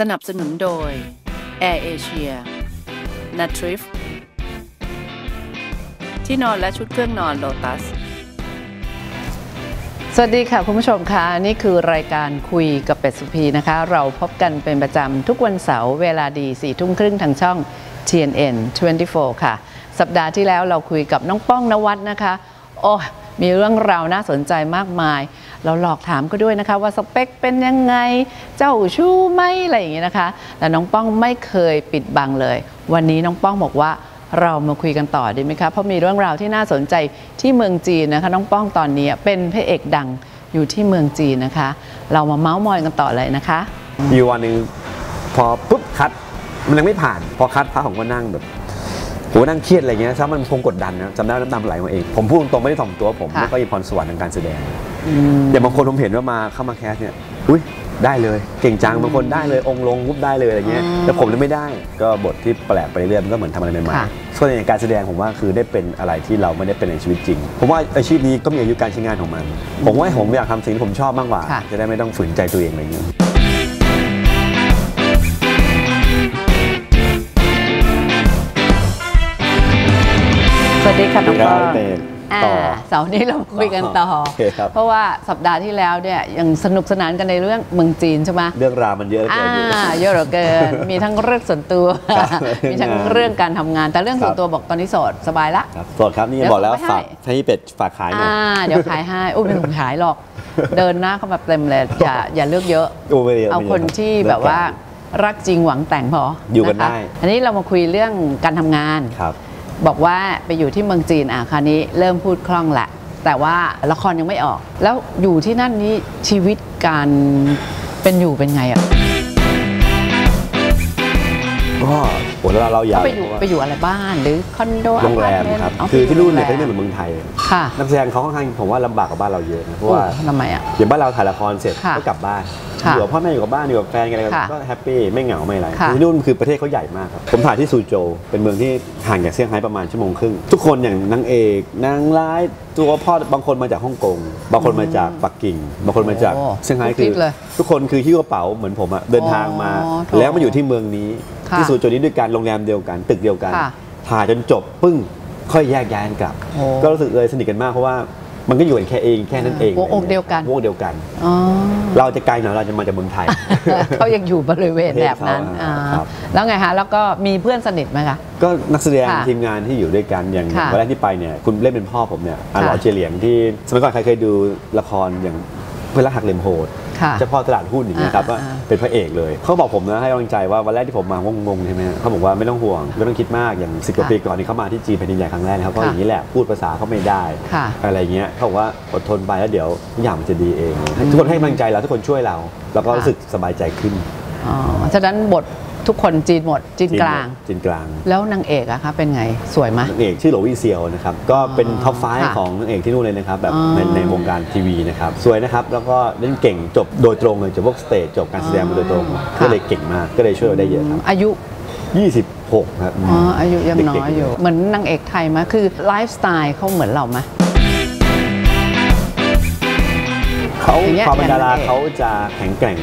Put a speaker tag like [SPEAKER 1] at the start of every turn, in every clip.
[SPEAKER 1] สนับสนุนโดย Air Asia n a t r i f ที่นอนและชุดเครื่องนอน Lotus สวัสดีค่ะคุณผู้ชมคะนี่คือรายการคุยกับเป็ดสุพีนะคะ เราพบกันเป็นประจำทุกวันเสาร์เวลาดี4ี่ทุ่มครึ่งทางช่อง TNN 24 ค่ะ สัปดาห์ที่แล้วเราคุยกับน้องป้องนวัดนะคะ โอ้มีเรื่องราวน่าสนใจมากมาย เราหลอกถามก็ด้วยนะคะ ว่าสเปคเป็นยังไง เจ้าชู้ไหมอะไรอย่างนี้นะคะ แต่น้องป้องไม่เคยปิดบังเลย วันนี้น้องป้องบอกว่า เรามาคุยกันต่อดีไหมคะ เพราะมีเรื่องราวที่น่าสนใจที่เมืองจีนนะคะ น้องป้องตอนนี้เป็นพระเอกดังอยู่ที่เมืองจีนนะคะ เรามาเมาส์มอยกันต่อเลยนะคะ
[SPEAKER 2] มีอยู่วันหนึ่งพอปุ๊บคัดมันยังไม่ผ่าน พอคัดพระผมก็นั่งแบบโหนั่งเครียดอะไรเงี้ยซะมันคงกดดันนะจำได้ว่าน้ำตาไหลมาเอง ผมพูดตรงๆไม่ได้ถ่อมตัวผม
[SPEAKER 1] ค่ะ
[SPEAKER 2] ไม่ค่อยมีพรสวรรค์ทางการแสดงอย่างบางคนผมเห็นว่ามาเข้ามาแคสเนี่ยอุ้ย ได้เลยเก่งจังบางคนได้เลยองค์ลงวุบได้เลยอะไรเงี้ย
[SPEAKER 1] อืม
[SPEAKER 2] แต่ผมเนี่ยไม่ได้ก็บทที่แปลกไปเรื่อยๆมันก็เหมือนทำอะไรใหม่
[SPEAKER 1] ค่ะ
[SPEAKER 2] ๆส่วนอย่างการแสดงผมว่าคือได้เป็นอะไรที่เราไม่ได้เป็นในชีวิตจริง ผมว่าอาชีพนี้ก็มีอายุการใช้งานของมัน ผมว่าผมอยากทำสิ่งที่ผมชอบมากกว่า
[SPEAKER 1] ค่ะ
[SPEAKER 2] จะได้ไม่ต้องฝืนใจตัวเองอะไรเงี้ย
[SPEAKER 1] สวัสดีค่ะน้องป้อง
[SPEAKER 2] เป็น
[SPEAKER 1] อ่า
[SPEAKER 2] ต่อ
[SPEAKER 1] เสาร์นี้เราคุยกันต่อ
[SPEAKER 2] โอเคครับ
[SPEAKER 1] เพราะว่าสัปดาห์ที่แล้วเนี่ยยังสนุกสนานกันในเรื่องเมืองจีนใช่ไหม
[SPEAKER 2] เรื่องราวมันเยอะเหลือ
[SPEAKER 1] อ่า
[SPEAKER 2] เกินอยู่
[SPEAKER 1] เยอะเหลือเกิน มีทั้งเรื่องส่วนตัว
[SPEAKER 2] ครับ
[SPEAKER 1] มีทั้งเรื่องการทำงาน แต่เรื่องส่วนตัวบอกตอนนี้โสดสบายละ
[SPEAKER 2] ครับสดครับนี่
[SPEAKER 1] เดี๋ยว
[SPEAKER 2] บอกแล้ว
[SPEAKER 1] ส่งไปให้
[SPEAKER 2] ฝากให้เป็ดฝากขายหน่อย
[SPEAKER 1] อ่าเดี๋ยวขายให้อุ้ยไม่ต้องขายหรอก เดินหน้าเข้ามาเต็มเลยอย่าอย่าเลือกเยอะ
[SPEAKER 2] โอ้ไม่เยอะ
[SPEAKER 1] เอา
[SPEAKER 2] ไม่ยะ
[SPEAKER 1] คน
[SPEAKER 2] รับ
[SPEAKER 1] ที่
[SPEAKER 2] เลิก
[SPEAKER 1] แบบว่า
[SPEAKER 2] กัน
[SPEAKER 1] รักจริงหวังแต่งพออยู่
[SPEAKER 2] กันได้
[SPEAKER 1] อันนี้เรามาคุยเรื่องการทำงาน
[SPEAKER 2] ครับ
[SPEAKER 1] บอกว่าไปอยู่ที่เมืองจีนอะคราวนี้เริ่มพูดคล่องแหละ แต่ว่าละครยังไม่ออก แล้วอยู่ที่นั่นนี้ชีวิตการเป็นอยู่เป็นไงอะ
[SPEAKER 2] ก็โหแล้วเราอยาก
[SPEAKER 1] ก็ไปอยู่ไปอยู่อะไรบ้านหรือคอนโด
[SPEAKER 2] โรงแรม
[SPEAKER 1] อพาตเนต์
[SPEAKER 2] ครับ
[SPEAKER 1] อ๋อ
[SPEAKER 2] คือที่นู่นเนี่ย
[SPEAKER 1] ไป
[SPEAKER 2] ก็
[SPEAKER 1] อ
[SPEAKER 2] ไม่เหมือนเมืองไทย
[SPEAKER 1] ค่ะ
[SPEAKER 2] นักแสดงเขาค่อนข้างผมว่าลำบากกว่าบ้านเราเยอะนะเพราะ
[SPEAKER 1] โอ้
[SPEAKER 2] ว่า
[SPEAKER 1] ทำไมอะ
[SPEAKER 2] อย่างบ้านเราถ่ายละครเสร็จ
[SPEAKER 1] ค่ะ
[SPEAKER 2] ก็กลับบ้าน
[SPEAKER 1] ค่ะ
[SPEAKER 2] อยู่กับพ่อแม่อยู่กับบ้านอยู่กับแฟนกันอะไรกัน
[SPEAKER 1] ค่ะ
[SPEAKER 2] ก็แฮปปี้ไม่เหงาไม่อะไร
[SPEAKER 1] ค่ะ
[SPEAKER 2] ที่นู่นคือประเทศเขาใหญ่มากครับผมถ่ายที่ซูโจวเป็นเมืองที่ห่างจากเซี่ยงไฮ้ประมาณชั่วโมงครึ่งทุกคนอย่างนางเอกนางร้ายตัวพ่อบางคนมาจากฮ่องกงบางคนมาจากปักกิ่ง บางคนมาจาก
[SPEAKER 1] โอ้
[SPEAKER 2] เซี่ยงไฮ้
[SPEAKER 1] ทุก
[SPEAKER 2] คื
[SPEAKER 1] ทิ
[SPEAKER 2] อ
[SPEAKER 1] ศเลย
[SPEAKER 2] ทุกคนคือหิ้วกระเป๋าเหมือนผมอะเดินทางมา
[SPEAKER 1] อ๋อโถ
[SPEAKER 2] แล้วมาอยู่ที่เมืองนี้
[SPEAKER 1] ค่ะ
[SPEAKER 2] ที่ซูโจวนี้ด้วยกันโรงแรมเดียวกัน ตึกเดียวกัน
[SPEAKER 1] ค่ะ
[SPEAKER 2] ถ่ายจนจบปึ้งค่อยแยกย้ายกันกลับ
[SPEAKER 1] โอ้
[SPEAKER 2] ก็รู้สึกเลยสนิทกันมากเพราะว่า มันก็อยู่กันแค่เองแค่นั้นเอง
[SPEAKER 1] หัวอกเดียวกัน
[SPEAKER 2] หัวอกเดียวกัน
[SPEAKER 1] อ๋อ
[SPEAKER 2] เราจะไกลหน่อยเราจะมาจากเมืองไทย
[SPEAKER 1] เขายังอยู่บริเวณแบบนั้น
[SPEAKER 2] เขาอ่า
[SPEAKER 1] อ่า
[SPEAKER 2] ครับ
[SPEAKER 1] แล้วไงคะแล้วก็มีเพื่อนสนิทไหมคะ
[SPEAKER 2] ก็นักแสดง
[SPEAKER 1] ค่ะ
[SPEAKER 2] ทีมงานที่อยู่ด้วยกันอย่าง
[SPEAKER 1] ค่ะ
[SPEAKER 2] วันแรกที่ไปเนี่ยคุณเล่นเป็นพ่อผมเนี่ยอาหลอ
[SPEAKER 1] ค่ะ
[SPEAKER 2] เจยเหลียงที่สมัยก่อนใครเคยดูละครอย่างเพื่อนรักหักเหลี่ยมโหด
[SPEAKER 1] ค่ะ
[SPEAKER 2] เจ้าพ่อตลาดหุ้นอย่างนี้ยครับ
[SPEAKER 1] อ่า
[SPEAKER 2] ว่า
[SPEAKER 1] อ่า
[SPEAKER 2] เป็นพระเอกเลย เขาบอกผมนะให้กำลังใจว่าวันแรกที่ผมมางงๆใช่ไหมเขาบอกว่าไม่ต้องห่วงไม่ต้องคิดมากอย่างสิบกว่า
[SPEAKER 1] ค่ะ
[SPEAKER 2] ปีก่อนที่เขามาที่จีนแผ่นดินใหญ่ครั้งแรกนะครับก็
[SPEAKER 1] ค่ะ
[SPEAKER 2] อย่างนี้แหละพูดภาษาเขาไม่ได้
[SPEAKER 1] ค่ะ
[SPEAKER 2] อะไรเงี้ยเขาบอกว่าอดทนไปแล้วเดี๋ยวทุกอย่างมันจะดีเอง ทุกคนให้กำลังใจเราทุกคนช่วยเรา แล้วก็
[SPEAKER 1] ค่ะ
[SPEAKER 2] รู้สึกสบายใจขึ้น
[SPEAKER 1] อ๋อฉะนั้นบท ทุกคนจีนหมดจีนกลาง
[SPEAKER 2] จีนกลาง
[SPEAKER 1] แล้วนางเอกอะคะเป็นไงสวยไหม
[SPEAKER 2] นางเอกชื่อโหลวี่เซียวนะครับ ก็เป็นท็อปไฟ
[SPEAKER 1] ค่ะ
[SPEAKER 2] ของนางเอกที่นู่นเลยนะครับ แบบ
[SPEAKER 1] อ๋อ
[SPEAKER 2] ในในวงการทีวีนะครับ สวยนะครับ แล้วก็เล่นเก่งจบโดยตรงเลยจบพวกสเตจจบการแสดงมาโดยตรง
[SPEAKER 1] ค่ะ
[SPEAKER 2] ก็เลยเก่งมากก็เลยช่วยเราได้เยอะครับ
[SPEAKER 1] อายุ
[SPEAKER 2] 26 ครับ
[SPEAKER 1] อ๋ออายุยังน้
[SPEAKER 2] เด็
[SPEAKER 1] อกย
[SPEAKER 2] ๆ
[SPEAKER 1] อยู่ เหมือนนางเอกไทยไหมคือไลฟ์สไตล์เขาเหมือนเราไหม
[SPEAKER 2] เขา
[SPEAKER 1] อย่างเงี้ย
[SPEAKER 2] ความเป็นดารา
[SPEAKER 1] อย่างนางเอก
[SPEAKER 2] เขาจะแข็งแกร่ง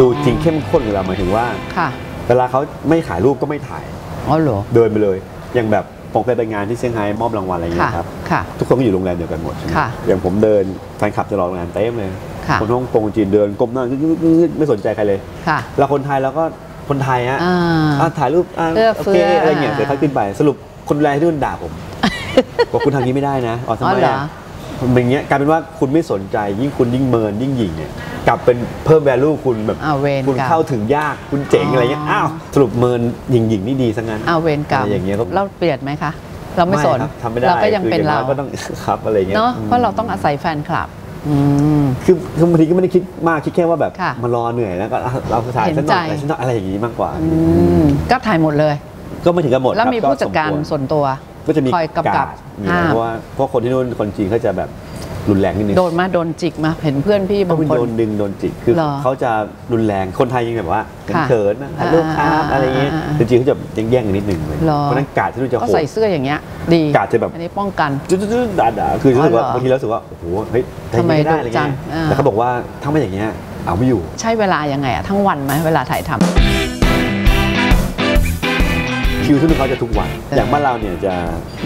[SPEAKER 2] ดูจริงเข้มข้นกับเราหมายถึงว่า
[SPEAKER 1] ค่ะ
[SPEAKER 2] เวลาเขาไม่ถ่ายรูปก็ไม่ถ่าย
[SPEAKER 1] อ๋อเหรอ
[SPEAKER 2] เดินไปเลยอย่างแบบผมเคยไปงานที่เซี่ยงไฮ้มอบรางวัลอะไรอย่างเงี้
[SPEAKER 1] ค่ะ
[SPEAKER 2] ยครับ
[SPEAKER 1] ค่ะ
[SPEAKER 2] ทุกคนก็อยู่โรงแรมเดียวกันหมดใช่ไหม
[SPEAKER 1] ค่ะ
[SPEAKER 2] อย่างผมเดินแฟนคลับจะรอโรงแรมเต็มเลย
[SPEAKER 1] ค่ะ
[SPEAKER 2] คนฮ่องกงจีนเดินก้มหน้าไม่สนใจใครเลย
[SPEAKER 1] ค่ะ
[SPEAKER 2] เราคนไทยแล้วก็คนไทยฮะ
[SPEAKER 1] อ่า
[SPEAKER 2] อะถ่ายรูปอะ
[SPEAKER 1] เอื้อ
[SPEAKER 2] โอ
[SPEAKER 1] เฟื้
[SPEAKER 2] เค
[SPEAKER 1] อ
[SPEAKER 2] อะไรเงี้ย
[SPEAKER 1] อ่า
[SPEAKER 2] เดี๋ยวเขาขึ้นไปสรุปคนดูแลที่นู่นด่าผมบอกคุณทำอย่างนี้ไม่ได้นะอ๋อทำ
[SPEAKER 1] อ๋อ
[SPEAKER 2] ไม
[SPEAKER 1] เหรอ
[SPEAKER 2] อะมันเป็น อย่างเงี้ยกลายเป็นว่าคุณไม่สนใจ ยิ่งคุณยิ่งเมินยิ่งหยิ่งเนี่ยกลับเป็นเพิ่ม value คุณแบบ
[SPEAKER 1] อ้าวเวร
[SPEAKER 2] คุณ
[SPEAKER 1] กรรม
[SPEAKER 2] เข้าถึงยากคุณเจ๋ง
[SPEAKER 1] อ๋ออ
[SPEAKER 2] อะไรเงี้ยอ้าวสรุปเมินหยิ่งหยิ่งนี่ดีซะงั้น
[SPEAKER 1] เอาเวรกรรม
[SPEAKER 2] อะไรอย่างเงี้ยก็
[SPEAKER 1] เราเปลี่ยนไหมคะ เราไม่สน
[SPEAKER 2] ครับทำไม่ได้
[SPEAKER 1] เราก็ยัง
[SPEAKER 2] คือ
[SPEAKER 1] เป็น
[SPEAKER 2] อ
[SPEAKER 1] เรา
[SPEAKER 2] น้อยก็ต้อง ครับอะไรเงี้ย
[SPEAKER 1] เนาะ
[SPEAKER 2] อืม
[SPEAKER 1] เพราะเราต้องอาศัยแฟนคลับ อืม
[SPEAKER 2] คือคือบางทีก็ไม่ได้คิดมากคิดแค่ว่าแบบ
[SPEAKER 1] ค่ะ
[SPEAKER 2] มารอเหนื่อยแล้วก็อะเราถ่าย
[SPEAKER 1] เห็น
[SPEAKER 2] สักหน่อย
[SPEAKER 1] ใจ
[SPEAKER 2] ถ่ายสักหน่อยอะไรอย่างงี้มากกว่า
[SPEAKER 1] อืมก็ถ่ายหมดเลย
[SPEAKER 2] ก็ไม่ถึงกับหมด
[SPEAKER 1] แล้ว
[SPEAKER 2] ครับ
[SPEAKER 1] มีผู้จัดการ
[SPEAKER 2] สมคว
[SPEAKER 1] ส่วนตัว
[SPEAKER 2] ก็จะมี
[SPEAKER 1] คอยกำกับา
[SPEAKER 2] ดมี
[SPEAKER 1] ห้าม
[SPEAKER 2] เพราะว่าเพราะคนที่นู่นคนจีนเขาจะแบบรุนแรงนิดนึง
[SPEAKER 1] โดนมาโดนจิกมาเห็นเพื่อนพี่
[SPEAKER 2] ต้
[SPEAKER 1] บา
[SPEAKER 2] องง
[SPEAKER 1] คน
[SPEAKER 2] โดนดึงโดนจิกคือ
[SPEAKER 1] เหรอ
[SPEAKER 2] เขาจะรุนแรงคนไทยยังแบบว่า
[SPEAKER 1] ค่ะ
[SPEAKER 2] เขินๆนะ
[SPEAKER 1] อ่า
[SPEAKER 2] ลูกค้า
[SPEAKER 1] อ่า
[SPEAKER 2] อะไรอย่างงี้
[SPEAKER 1] อ่าอ่า
[SPEAKER 2] จริงๆเขาจะแย่งๆกันนิดนึงเลย
[SPEAKER 1] เหรอ
[SPEAKER 2] เพราะฉะนั้นกาดที่นู่นจะ
[SPEAKER 1] ก็
[SPEAKER 2] โหด
[SPEAKER 1] ใส่เสื้ออย่างเงี้ยดี
[SPEAKER 2] กาดจะแบบ
[SPEAKER 1] อันนี้ป้องกัน
[SPEAKER 2] จุดๆๆด่าๆคือรู้สึกว่า
[SPEAKER 1] อ๋อเหรอ
[SPEAKER 2] บางทีเรารู้สึกว่าโอ้โหเฮ้ย
[SPEAKER 1] ทำไม
[SPEAKER 2] ได้อะไร
[SPEAKER 1] ดุจั
[SPEAKER 2] เงี้
[SPEAKER 1] ง
[SPEAKER 2] ย
[SPEAKER 1] อ่า
[SPEAKER 2] แต่เขาบอกว่าถ้าไม่อย่างเงี้ยเอาไม่อยู่
[SPEAKER 1] ใช้เวลายังไงอะทั้งวันไหมเวลาถ่ายทำ
[SPEAKER 2] คิวที่นู่นเขาจะทุกวัน
[SPEAKER 1] เออ
[SPEAKER 2] อ
[SPEAKER 1] อ
[SPEAKER 2] ย่างบ้านเราเนี่ยจะ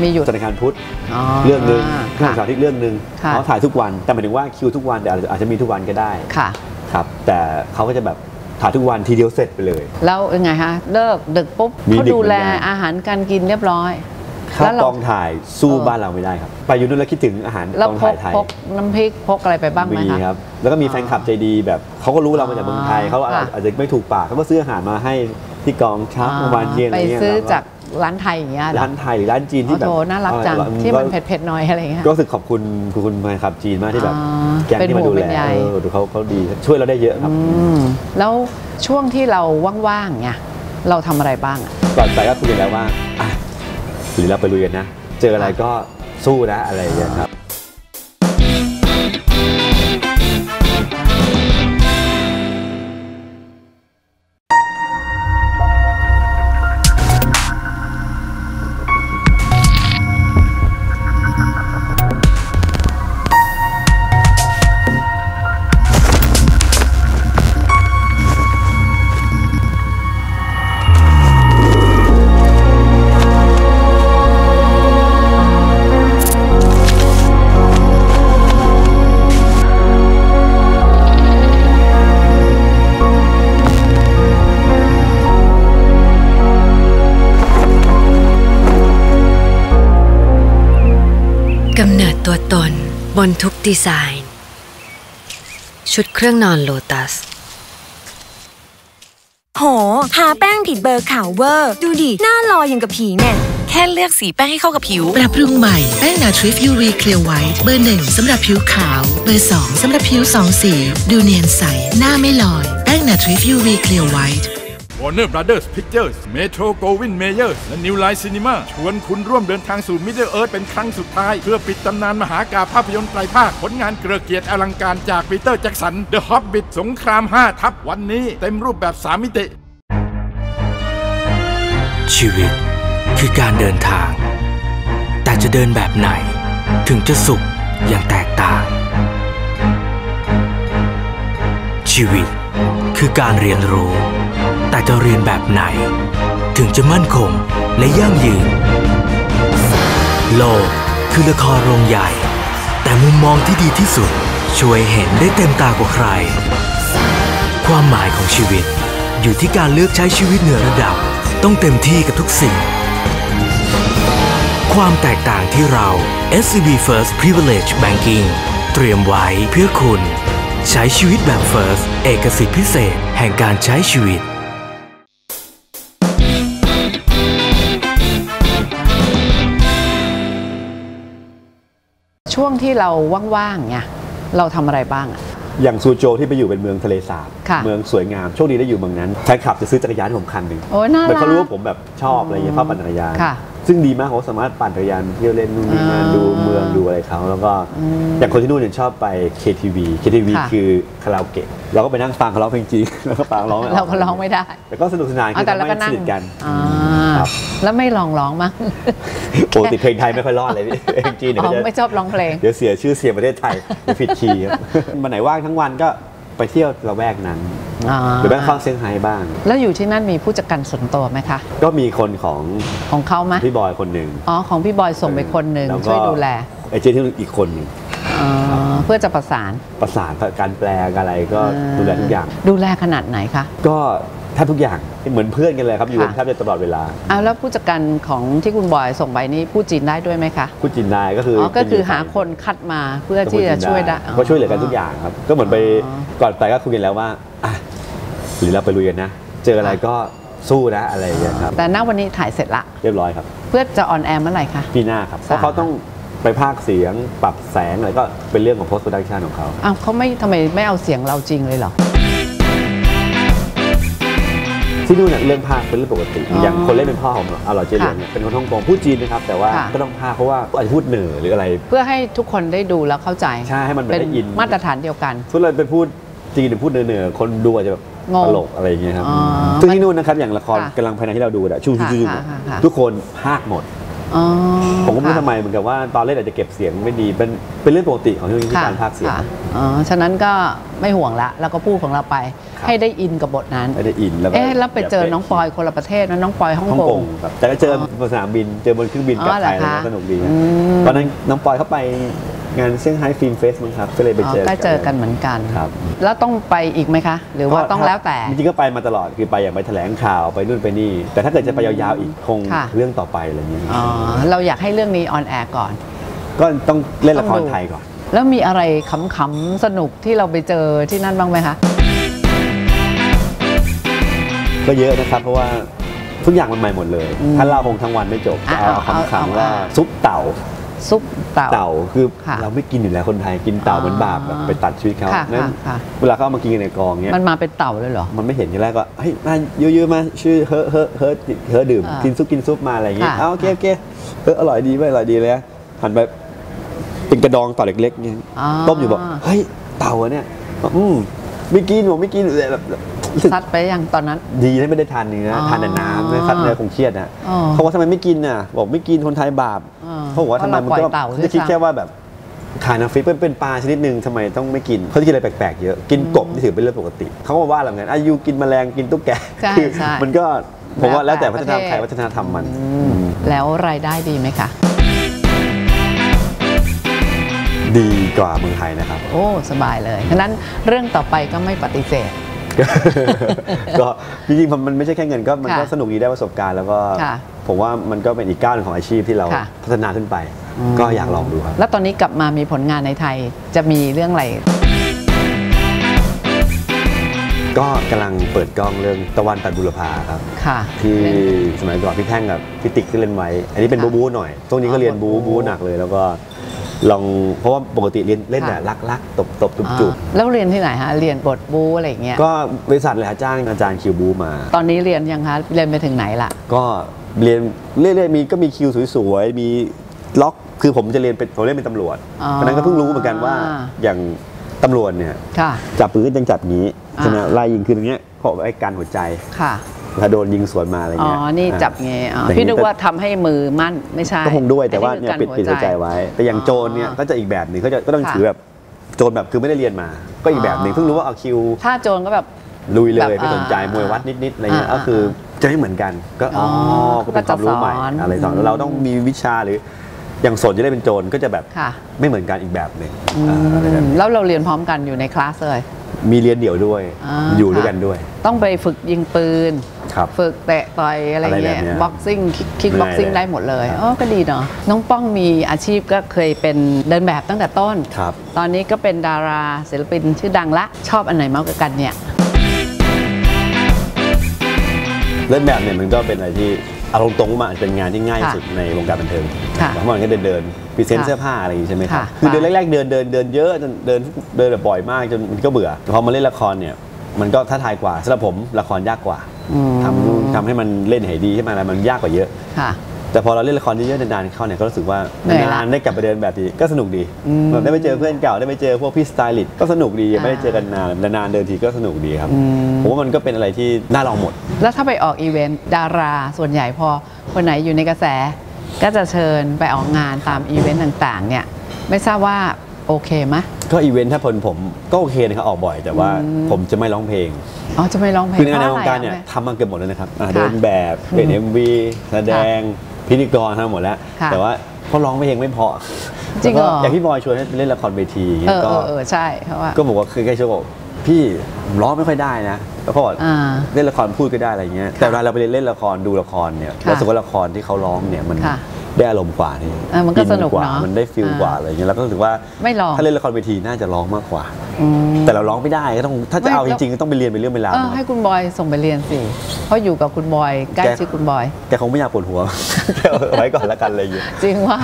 [SPEAKER 1] มีหยุด
[SPEAKER 2] ธนาคารพุทธ
[SPEAKER 1] อ๋อ
[SPEAKER 2] เรื่องหนึ่ง
[SPEAKER 1] ค่ะ
[SPEAKER 2] เรื่องเสาร์อาที่เรื่องหนึ่ง
[SPEAKER 1] ค่ะ
[SPEAKER 2] เขาถ่ายทุกวัน แต่หมายถึงว่าคิวทุกวันแต่อาจจะอาจจะมีทุกวันก็ได้
[SPEAKER 1] ค่ะ
[SPEAKER 2] ครับแต่เขาก็จะแบบถ่ายทุกวันทีเดียวเสร็จไปเลย
[SPEAKER 1] แล้วยังไงฮะเลิกดึกปุ๊บ
[SPEAKER 2] มี
[SPEAKER 1] เขา
[SPEAKER 2] ดึก
[SPEAKER 1] ดูแล
[SPEAKER 2] เหมือนกัน
[SPEAKER 1] อาหารการกินเรียบร้อย
[SPEAKER 2] ข้า
[SPEAKER 1] แล้ววเรา
[SPEAKER 2] กองถ่ายสู้
[SPEAKER 1] เออ
[SPEAKER 2] บ้านเราไม่ได้ครับ ไปอยู่นู่นแล้วคิดถึงอาหาร
[SPEAKER 1] แล้ว
[SPEAKER 2] กอง
[SPEAKER 1] พ
[SPEAKER 2] ถ่ากยไทย
[SPEAKER 1] พกน้ำพริกพกอะไรไปบ้างไหม
[SPEAKER 2] มี
[SPEAKER 1] คะ
[SPEAKER 2] ครับ แล้วก็มีแฟนคลับใจดีแบบเขาก็รู้เรามาจากเมืองไทย
[SPEAKER 1] อ๋อ
[SPEAKER 2] เขาอาจ
[SPEAKER 1] ค่ะ
[SPEAKER 2] อาจจะไม่ถูกปากเขาก็ซื้ออาหารมาให้ที่กองเช้าเมื่อวานเย็นอะ
[SPEAKER 1] ไป
[SPEAKER 2] ไรเงี้ย
[SPEAKER 1] ซื้อ
[SPEAKER 2] แล้ว
[SPEAKER 1] จากร้านไทยอย่างเงี้ยเหรอ
[SPEAKER 2] ร้านไทยหรือร้านจีน
[SPEAKER 1] โอ้
[SPEAKER 2] ที่แบบ
[SPEAKER 1] โถน่ารักจัง
[SPEAKER 2] ออย
[SPEAKER 1] ที่มัน
[SPEAKER 2] ก็
[SPEAKER 1] เผ็ดๆหน่อยอะไรอย่างเงี้ย
[SPEAKER 2] ก็รู้สึกขอบคุณคุณคุณแฟนคลับจีนมากที่แบบ
[SPEAKER 1] อ๋อ
[SPEAKER 2] แกงที่มาดู
[SPEAKER 1] เป็นห่วงเป็
[SPEAKER 2] แล
[SPEAKER 1] นใย
[SPEAKER 2] เออดูเขาเขาดีช่วยเราได้เยอะครับ
[SPEAKER 1] อืมแล้วช่วงที่เราว่างๆเนี่ยเราทำอะไรบ้างอะ
[SPEAKER 2] ก่อนไปก็คุยกันแล้วว่าอะ หรือเราไปลุยกันนะ เจออะไรก็สู้นะอะไรอย่างเงี้ยครับ
[SPEAKER 3] นบนทุกดีไซน์ ชุดเครื่องนอนโลตัส
[SPEAKER 4] โห ทาแป้งผิดเบอร์ขาวเวอร์ ดูดิ หน้าลอยอย่างกับผีเนี่ย
[SPEAKER 5] แค่เลือกสีแป้งให้เข้ากับผิว
[SPEAKER 6] ปรับปรุงใหม่ แป้งนาทริฟยูวีเคลียร์ไวท์เบอร์หนึ่งสำหรับผิวขาว เบอร์สองสำหรับผิวสองสี ดูเนียนใส หน้าไม่ลอย แป้งนาทริฟยูวีเคลียร์ไวท์
[SPEAKER 7] Warner Brothers Pictures Metro Goldwyn Mayer และ New Line Cinema ชวนคุณร่วมเดินทางสู่ Middle Earth เป็นครั้งสุดท้าย เพื่อปิดตำนานมหากาภาพยนตร์ไตรภาค ผลงานเกลือเกียรติอลังการจากปีเตอร์แจ็กสัน The Hobbit สงคราม 5 ทับวันนี้เต็มรูปแบบ 3 มิติ
[SPEAKER 8] ชีวิตคือการเดินทาง แต่จะเดินแบบไหน ถึงจะสุขอย่างแตกต่าง ชีวิตคือการเรียนรู้ จะเรียนแบบไหน ถึงจะมั่นคงและยั่งยืน โลกคือละครโรงใหญ่ แต่มุมมองที่ดีที่สุด ช่วยเห็นได้เต็มตากว่าใคร ความหมายของชีวิต อยู่ที่การเลือกใช้ชีวิตเหนือระดับ ต้องเต็มที่กับทุกสิ่ง ความแตกต่างที่เรา SCB First Privilege Banking เตรียมไว้เพื่อคุณ ใช้ชีวิตแบบ First เอกสิทธิพิเศษแห่งการใช้ชีวิต
[SPEAKER 1] ช่วงที่เราว่างๆเนี่ยเราทำอะไรบ้างอะ
[SPEAKER 2] อย่างซูโจวที่ไปอยู่เป็นเมืองทะเลสาบ
[SPEAKER 1] ค่ะ
[SPEAKER 2] เมืองสวยงามโชคดีได้อยู่เมืองนั้นแฟนคลับจะซื้อจักรยานให้ผมคันหนึ่ง
[SPEAKER 1] โอ้ยน่า
[SPEAKER 2] เหมือน
[SPEAKER 1] รั
[SPEAKER 2] เขารู้
[SPEAKER 1] ก
[SPEAKER 2] ว่าผมแบบชอบอะไรเงี้ยชอบปั่นจักรยาน
[SPEAKER 1] ค่ะ
[SPEAKER 2] ซึ่งดีมากเขาสามารถปั่นจักรยานเที่ยวเล่นนู่นนี่นั่น
[SPEAKER 1] อ่า
[SPEAKER 2] ดูเมืองดูอะไรเขาแล้วก็อย่างคนที่นู่นเนี่ยชอบไป KTV KTV
[SPEAKER 1] ค่ะ
[SPEAKER 2] คือคาราโอเกะเราก็ไปนั่งฟังเขาร้องเพลงจีนแล้วก็ฟังร้องไม่ก
[SPEAKER 1] เราก็ร้องไม่ได้
[SPEAKER 2] แต่ก็สนุกสนาน
[SPEAKER 1] เอา
[SPEAKER 2] คือ
[SPEAKER 1] แต่
[SPEAKER 2] ทำ
[SPEAKER 1] เราก็
[SPEAKER 2] ให้
[SPEAKER 1] นั่
[SPEAKER 2] ส
[SPEAKER 1] ง
[SPEAKER 2] นิทกัน
[SPEAKER 1] อ่า
[SPEAKER 2] ครับ
[SPEAKER 1] แล้วไม่ลองร้องมั้ง
[SPEAKER 2] ปกติเพลงไทยไม่ค่อยรอดเลยพี่เพลงจีนเนี่ย
[SPEAKER 1] อ๋อ
[SPEAKER 2] ก็จะ
[SPEAKER 1] ไม่ชอบร้องเพลง
[SPEAKER 2] เดี๋ยวเสียชื่อเสียงประเทศไทยเดี๋ยวผิดคีย์ครับวันไหนว่างทั้งวันก็ไปเที่ยวละแวกนั้น
[SPEAKER 1] อ่า
[SPEAKER 2] หรือแม้กระทั่งเซี่ยงไฮ้บ้าง
[SPEAKER 1] แล้วอยู่ที่นั่นมีผู้จัดการส่วนตัวไหมคะ
[SPEAKER 2] ก็มีคนของ
[SPEAKER 1] ของเขาไหม
[SPEAKER 2] พี่บอยคนหนึ่ง
[SPEAKER 1] อ๋อของพี่บอยส่งไปคนหนึ่ง
[SPEAKER 2] แก็
[SPEAKER 1] ช่วยดูแล
[SPEAKER 2] เอเจนต์ที่อีกคนหนึ่ง
[SPEAKER 1] อ๋อเพื่อจะประสาน
[SPEAKER 2] ประสานการแปลอะไรก็ดูแลทุกอย่าง
[SPEAKER 1] ดูแลขนาดไหนคะ
[SPEAKER 2] ก็ แทบทุกอย่างเหมือนเพื่อนกันเลยครับอยู่กัน
[SPEAKER 1] ค่ะ
[SPEAKER 2] แทบจะตลอดเวลา
[SPEAKER 1] เอาแล้วผู้จัดการของที่คุณบอยส่งไปนี่พูดจีนได้ด้วยไหมคะ
[SPEAKER 2] พูดจีนได้ก็คืออ
[SPEAKER 1] อ๋อก็คือ
[SPEAKER 2] เป็
[SPEAKER 1] หาคนคัดมาเพื่อ
[SPEAKER 2] ก็พู
[SPEAKER 1] ที่
[SPEAKER 2] ด
[SPEAKER 1] จะ
[SPEAKER 2] จีน
[SPEAKER 1] ช่วยได้
[SPEAKER 2] ก็ช่วยเหลือกันทุกอย่างครับ ก็เหมือนไป
[SPEAKER 1] อ๋อ
[SPEAKER 2] ก่อนไปก็คุยกันแล้วว่าอะหรือเราไปลุยกันนะ เจออะไรก็สู้นะอะไรอย่างเงี้ยครับ
[SPEAKER 1] แต่ณวันนี้ถ่ายเสร็จละ
[SPEAKER 2] เรียบร้อยครับ
[SPEAKER 1] เพื่อจะออนแอร์เมื่อไหร่คะ
[SPEAKER 2] ปีหน้าครับเพราะเขาต้องไปพากย์เสียงปรับแสงอะไรก็เป็นเรื่องของ post production ของเขา
[SPEAKER 1] อ้าวเขาไม่ทำไมไม่เอาเสียงเราจริงเลยเหรอ
[SPEAKER 2] ที่นู่นเนี่ยเรื่องภาคเป็นเรื่องปกติ
[SPEAKER 1] อ๋อ
[SPEAKER 2] อ
[SPEAKER 1] อย่าง
[SPEAKER 2] คนเล่นเป็นพ่อของอาหลอดเจริญเนี่ยเป็นคนฮ่องกงพูดจีนนะครับ แต่ว่า
[SPEAKER 1] ค่ะ
[SPEAKER 2] ก็ต้องภาคเพราะว่าอาจจะพูดเหนือหรืออะไร
[SPEAKER 1] เพื่อให้ทุกคนได้ดูแล้วเข้าใจ
[SPEAKER 2] ใช่ให้มัน
[SPEAKER 1] เป็น
[SPEAKER 2] ได้อิน
[SPEAKER 1] มาตรฐานเดียวกัน
[SPEAKER 2] ทุกเราไปพูดจีนหรือพูดเหนือๆคนดูอาจจะแบบ
[SPEAKER 1] งง
[SPEAKER 2] ตลกอะไรอย่างเงี้ยครับ
[SPEAKER 1] อ๋อ
[SPEAKER 2] ซึ่งที่นู่นนะครับอย่างละคร
[SPEAKER 1] ค่ะ
[SPEAKER 2] กำลังภายในที่เราดูอะชูชู
[SPEAKER 1] ค่ะ
[SPEAKER 2] ชู
[SPEAKER 1] ค่ะค่ะค่ะ
[SPEAKER 2] ทุกคนภาคหมด
[SPEAKER 1] อ๋อ
[SPEAKER 2] ผมก็ไม่รู้
[SPEAKER 1] ค่ะ
[SPEAKER 2] ทำไมเหมือนกับว่าตอนเล่นอาจจะเก็บเสียงไม่ดีเป็นเป็นเรื่องปกติของที่นู่นที่
[SPEAKER 1] ค่ะ
[SPEAKER 2] การภาคเสียง
[SPEAKER 1] ค่ะอ๋อฉะนั้นก็ไม่ห่วงละแล้วก็พูดของเราไป
[SPEAKER 2] ครับ
[SPEAKER 1] ให้ได้อินกับบทนั้น
[SPEAKER 2] ไม่ได้อินแล้วก็
[SPEAKER 1] เอ๊ะแล้วไปเจอน้องปอยคนละประเทศนะน้องปอยฮ่อง
[SPEAKER 2] ฮ่อง
[SPEAKER 1] ก
[SPEAKER 2] ก
[SPEAKER 1] ง
[SPEAKER 2] งครับแต่ก็เจอบนสนามบินเจอบนเครื่องบินกลับ
[SPEAKER 1] อ๋อเหรอ
[SPEAKER 2] ไทยแล้ว
[SPEAKER 1] คะ
[SPEAKER 2] ก็สนุกดี
[SPEAKER 1] อืม
[SPEAKER 2] ตอนนั้นน้องปอยเขาไป งานเซี่ยงไฮ้ฟิล์มเฟสมั้งครับก็เลยไป
[SPEAKER 1] อ๋อ
[SPEAKER 2] เจอ
[SPEAKER 1] ก็เจอกันเหมือนกัน
[SPEAKER 2] ครับ
[SPEAKER 1] แล้วต้องไปอีกไหมคะ หรือว่าต้องแล้วแต่
[SPEAKER 2] จริงๆก็ไปมาตลอดคือไปอย่างไปแถลงข่าวไปนู่นไปนี่ แต่ถ้าเกิดจะไปยาวๆอีกคง
[SPEAKER 1] ค่ะ
[SPEAKER 2] เรื่องต่อไปอะไรอย่างนี้
[SPEAKER 1] อ๋อเราอยากให้เรื่องนี้ออนแอร์ก่อน
[SPEAKER 2] ก็ต้องเล่นละค
[SPEAKER 1] ต้
[SPEAKER 2] ร
[SPEAKER 1] องดู
[SPEAKER 2] ไทยก่อน
[SPEAKER 1] แล้วมีอะไรขำๆสนุกที่เราไปเจอที่นั่นบ้างไหมคะ
[SPEAKER 2] ก็เยอะนะครับเพราะว่าทุกอย่างมันใหม่หมดเลย
[SPEAKER 1] อืม
[SPEAKER 2] ถ้าเล่าคงทั้งวันไม่จบ
[SPEAKER 1] อะ
[SPEAKER 2] เอา
[SPEAKER 1] เอาเอา
[SPEAKER 2] คำๆว่า
[SPEAKER 1] เอา
[SPEAKER 2] ซุปเต่า
[SPEAKER 1] ซุปเต่า
[SPEAKER 2] เต่าคือ
[SPEAKER 1] ค่ะ
[SPEAKER 2] เราไม่กินอยู่แล้วคนไทยกินเต่าเหมือนบาปแบบไปตัดชีวิตเขา
[SPEAKER 1] ค่ะ
[SPEAKER 2] นั้น
[SPEAKER 1] ค่ะค่ะ
[SPEAKER 2] เวลาเขาเอามากินกันในกองเนี้ย
[SPEAKER 1] มันมาเป็นเต่าเลยเหรอ
[SPEAKER 2] มันไม่เห็นทีแรกก็เฮ้ยมาเยอะๆมาชื่อเฮ้อเฮ้อเฮ้อเฮ้อดื่ม
[SPEAKER 1] อ่า
[SPEAKER 2] กินซุปกินซุปมาอะไรอย่างเงี้ย
[SPEAKER 1] ค่ะ
[SPEAKER 2] เอาโอเคโอเคเฮ้ออร่อยดีเว้ยอร่อยดีเลยนะหันไปเป็นกระดองต่อเล็กๆเนี่ย
[SPEAKER 1] อ๋อ
[SPEAKER 2] ต้มอยู่บอกเฮ้ยเต่าอะเนี่ยบอกอืมไม่กินผมไม่กินแบบแบบรู้สึก
[SPEAKER 1] ซัดไปยังตอนนั้น
[SPEAKER 2] ดีที่ไม่ได้ทานเนื้อ
[SPEAKER 1] อ๋อ
[SPEAKER 2] ทานแต่น้ำนะครับเนื้อคงเครียดนะ
[SPEAKER 1] อ๋อ
[SPEAKER 2] เขาบอกว่าทำไมไม่กินน่ะบอกไม่กินคนไทยบาป
[SPEAKER 1] อ๋อ
[SPEAKER 2] เขาบอกว่าทำไมมัน
[SPEAKER 1] เพ
[SPEAKER 2] ก็
[SPEAKER 1] ราะเราปล่อยเต่า
[SPEAKER 2] จะคิด
[SPEAKER 1] ด้วยซ้ำ
[SPEAKER 2] แค่ว่าแบบขายน้ำฟิกเป็นเป็นปลาชนิดหนึ่งทำไมต้องไม่กินเขาจะกินอะไรแปลกๆเยอะกินกบนี่ถือเป็นเรื่องปกติ เขาก็มาว่าเราไงอายุกินแมลงกินตุ๊กแก
[SPEAKER 1] ใช่
[SPEAKER 2] คือ
[SPEAKER 1] ใช่
[SPEAKER 2] มันก็ผมว่า
[SPEAKER 1] แล้
[SPEAKER 2] แล้วว
[SPEAKER 1] แต่
[SPEAKER 2] แต่วัฒนธรรม
[SPEAKER 1] ประเทศ
[SPEAKER 2] ไทยวัฒนธรรมมัน
[SPEAKER 1] แล้วรายได้ดีไหมคะ
[SPEAKER 2] ดีกว่าเมืองไทยนะครับ
[SPEAKER 1] โอ้ สบายเลยฉะนั้นเรื่องต่อไปก็ไม่ปฏิเสธ
[SPEAKER 2] ก็จริงๆมันไม่ใช่แค่เงินก็มันก็
[SPEAKER 1] ค่ะ
[SPEAKER 2] สนุกดีได้ประสบการณ์แล้วก็
[SPEAKER 1] ค่ะ
[SPEAKER 2] ผมว่ามันก็เป็นอีกก้าวหนึ่งของอาชีพที่เรา
[SPEAKER 1] ค่ะ
[SPEAKER 2] พัฒนาขึ้นไป ก็อยากลองดูครับ
[SPEAKER 1] แล้วตอนนี้กลับมามีผลงานในไทยจะมีเรื่องอะไร
[SPEAKER 2] ก็กำลังเปิดกล้องเรื่องตะวันตัดบุรพาครับ
[SPEAKER 1] ค่ะ
[SPEAKER 2] ที่สมัยก่อนพี่แท่งกับพี่ติ๊กที่เล่นไว้ อันนี้เป็น
[SPEAKER 1] ค่ะ
[SPEAKER 2] บูบูหน่อยตรงนี้ก็เรียนบู
[SPEAKER 1] อ๋อ
[SPEAKER 2] บูหนักเลยแล้วก็ ลองเพราะว่าปกติเรียนเล่นแต่
[SPEAKER 1] ค่ะ
[SPEAKER 2] รักรักตบตบจุบจุบ
[SPEAKER 1] อ่าแล้วเรียนที่ไหนฮะเรียนบทบูอะไรอย่างเงี้ย
[SPEAKER 2] ก็บริษัทเลยหาจ้างอาจารย์คิวบูมา
[SPEAKER 1] ตอนนี้เรียนยังคะเรียนไปถึงไหนละ
[SPEAKER 2] ก็เรียนเรื่อยๆมีก็มีคิวสวยๆมีล็อกคือผมจะเรียนเป็นผมเล่นเป็นตำรวจ
[SPEAKER 1] อ๋อ
[SPEAKER 2] เพราะฉะนั้นก็เพิ่งรู้เหมือนกันว่าอย่างตำรวจเนี่ย
[SPEAKER 1] ค่ะ
[SPEAKER 2] จับปืนยังจับอย่างนี้ใช่ไหม
[SPEAKER 1] อ่า
[SPEAKER 2] ไล่ยิงคืออย่างเงี้ยเขาบอกไอ้การหัวใจ
[SPEAKER 1] ค่ะ
[SPEAKER 2] ถ้าโดนยิงสวนมาอะไร
[SPEAKER 1] อ๋อ
[SPEAKER 2] เงี้ย
[SPEAKER 1] นี่
[SPEAKER 2] อ่า
[SPEAKER 1] จับไงอ๋อ
[SPEAKER 2] อย่าง
[SPEAKER 1] พี่นึก
[SPEAKER 2] แต่
[SPEAKER 1] ว่าทำให้มือมั่นไม่ใช่
[SPEAKER 2] ก็คงด้วยแต่ว่า
[SPEAKER 1] อั
[SPEAKER 2] เนี่ย
[SPEAKER 1] คือ
[SPEAKER 2] ปิดปิดหัวใจไว้ แต่อย่างโจรเนี่ยก็จะอีกแบบหนึ่งเขาจะก็ต้อง
[SPEAKER 1] ค่ะ
[SPEAKER 2] ถือแบบโจรแบบคือไม่ได้เรียนมา ก็อีกแบบหนึ่ง
[SPEAKER 1] อ๋อ
[SPEAKER 2] เพิ่งรู้ว่าเอาคิว
[SPEAKER 1] ถ้าโจรก็แบบ
[SPEAKER 2] ลุยเล
[SPEAKER 1] แบ
[SPEAKER 2] ย
[SPEAKER 1] บ
[SPEAKER 2] ไม่สนใจ
[SPEAKER 1] อ่าม
[SPEAKER 2] วยวัดนิดๆอะไรเงี้ย
[SPEAKER 1] อ่า
[SPEAKER 2] ก็คือจะไม่เหมือนกัน ก็อ๋อ
[SPEAKER 1] อ๋อ
[SPEAKER 2] ก็เป็นความรู้ใหม่
[SPEAKER 1] ก็จะสอน
[SPEAKER 2] อะไรสอนแล้วเราต้องมีวิชาหรืออย่างสนจะได้เป็นโจรก็จะแบบ
[SPEAKER 1] ค่ะ
[SPEAKER 2] ไม่เหมือนกันอีกแบบหนึ่ง
[SPEAKER 1] อื
[SPEAKER 2] อ่าอะไรแบบ
[SPEAKER 1] ม
[SPEAKER 2] นี้
[SPEAKER 1] แล้วเราเรียนพร้อมกันอยู่ในคลาสเลย
[SPEAKER 2] มีเรียนเดี่ยวด้วย
[SPEAKER 1] อ่า
[SPEAKER 2] อยู่ด้วย
[SPEAKER 1] ค่ะ
[SPEAKER 2] กันด้วย
[SPEAKER 1] ต้องไปฝึกยิงปืน
[SPEAKER 2] ครับ
[SPEAKER 1] ฝึกเตะต่อยอะไร
[SPEAKER 2] อะไรแบ
[SPEAKER 1] เงี้
[SPEAKER 2] บ
[SPEAKER 1] ย
[SPEAKER 2] เนี้ย
[SPEAKER 1] บ็อกซิ่งคิก
[SPEAKER 2] เหนื่
[SPEAKER 1] บ็
[SPEAKER 2] อ
[SPEAKER 1] อก
[SPEAKER 2] ย
[SPEAKER 1] ซิ่ง
[SPEAKER 2] เลย
[SPEAKER 1] ได้หมดเลย
[SPEAKER 2] ครับ
[SPEAKER 1] อ๋อก็ดีเนาะน้องป้องมีอาชีพก็เคยเป็นเดินแบบตั้งแต่ต้น
[SPEAKER 2] ครับ
[SPEAKER 1] ตอนนี้ก็เป็นดาราศิลปินชื่อดังละ ชอบอันไหนมากกว่ากันเนี่ย
[SPEAKER 2] เล่นแบบเนี่ยมันก็เป็นอะไรที่เอาตรงๆมาเป็นงานที่ง่ายที่
[SPEAKER 1] ค่ะ
[SPEAKER 2] สุดในวงการบันเทิง
[SPEAKER 1] ค่ะ
[SPEAKER 2] เพราะมันก็เดินเดินพรีเซนต์
[SPEAKER 1] ค่ะ
[SPEAKER 2] เสื้อผ้าอะไรอย่างงี้ใช่ไหมครับ
[SPEAKER 1] ค่ะ
[SPEAKER 2] คือเดินแรกๆเดินเดินเดินเยอะจนเดินเดินแบบบ่อยมากจนมันก็เบื่อพอมาเล่นละครเนี่ยมันก็ท้าทายกว่าสำหรับผมละครยากกว่า
[SPEAKER 1] อืม
[SPEAKER 2] ทำนู่นทำให้มันเล่นให้ดีใช่ไหมอะไรมันยากกว่าเยอะ
[SPEAKER 1] ค่ะ
[SPEAKER 2] แต่พอเราเล่นละครเยอะๆนานๆเข้าเนี่ยก็รู้สึกว่า
[SPEAKER 1] เหนื่อยละ
[SPEAKER 2] นานๆได้กลับไปเดินแบบนี้ก็สนุกดี
[SPEAKER 1] อืม
[SPEAKER 2] แบบได้ไปเจอเพื่อนเก่าได้ไปเจอพวกพี่สไตลิสต์ก็สนุกดียังไม่ได้
[SPEAKER 1] อ่า
[SPEAKER 2] เจอกันนานนานๆเดินทีก็สนุกดีครับ
[SPEAKER 1] อืม
[SPEAKER 2] ผมว่ามันก็เป็นอะไรที่น่าลองหมด
[SPEAKER 1] แล้วถ้าไปออกอีเวนต์ดาราส่วนใหญ่พอคนไหนอยู่ในกระแส ก็จะเชิญไปออกงานตามอีเวนต์ต่างๆ เนี่ย ไม่ทราบว่าโอเคไหม
[SPEAKER 2] ก็อีเวนต์ถ้าผลผมก็โอเคนะครับออกบ่อย แต่ว่า
[SPEAKER 1] อืม
[SPEAKER 2] ผมจะไม่ร้องเพลง
[SPEAKER 1] อ๋อจะไม่ร้องเพลง
[SPEAKER 2] คืองานใน
[SPEAKER 1] พะ
[SPEAKER 2] ว
[SPEAKER 1] อะ
[SPEAKER 2] งการเนี่ย
[SPEAKER 1] อะ
[SPEAKER 2] ทำมาเกือบหมดแล้วนะครับอะ
[SPEAKER 1] ค่ะ
[SPEAKER 2] เดินแบบเป็น
[SPEAKER 1] อืม
[SPEAKER 2] MV แสดงพิธีกรทำหมดแล้ว
[SPEAKER 1] ค่ะ
[SPEAKER 2] แต่ว่าเขาร้องเพลงไม่เพอ
[SPEAKER 1] จริงเหรอ
[SPEAKER 2] แล้วก็อย่างพี่บอยชวนให้ไปเล่นละครเวทีอย่าง
[SPEAKER 1] เอ
[SPEAKER 2] เงี้ย
[SPEAKER 1] อ
[SPEAKER 2] ก็
[SPEAKER 1] เออเออใช่เพราะว่า
[SPEAKER 2] ก็บอกว่าคือแค่ช่วยบอกพี่ผมร้องไม่ค่อยได้นะแล้วก็บอก
[SPEAKER 1] อ่า
[SPEAKER 2] เล่นละครพูดก็ได้อะไรเงี้ยแต่เวลาเราไปเล่นละครดูละครเนี่ย
[SPEAKER 1] ค่ะ
[SPEAKER 2] รู้สึกว่าละครที่เขาร้องเนี่ยมัน
[SPEAKER 1] ค่ะ
[SPEAKER 2] ได้อารมณ์กว่านี่
[SPEAKER 1] เออมันก็สนุก
[SPEAKER 2] กว่า
[SPEAKER 1] เนอะ
[SPEAKER 2] มันได้ฟิล
[SPEAKER 1] อ่าก
[SPEAKER 2] ว่าอะไรเงี้ยแล้วก็รู้สึกว่า
[SPEAKER 1] ไม่ลอง
[SPEAKER 2] ถ้าเล่นละครเวทีน่าจะร้องมากกว่า
[SPEAKER 1] อืม
[SPEAKER 2] แต่เราร้องไม่ได้ก็ต้องถ้าจะเอา
[SPEAKER 1] ไม่
[SPEAKER 2] จ
[SPEAKER 1] แล้ว
[SPEAKER 2] ริงๆก็ต้องไปเรียนไปนเรื่องเวลาว
[SPEAKER 1] เออให้คุณบอยส่งไปเรียนสิ เพราะอยู่กับคุณบอยใกล้
[SPEAKER 2] แก
[SPEAKER 1] ชิดคุณบอย
[SPEAKER 2] แกคงไม่อยากปวดหัว แกเอาไว้ก่อนละกันอะไรอย่างเงี้ย
[SPEAKER 1] จริงว่า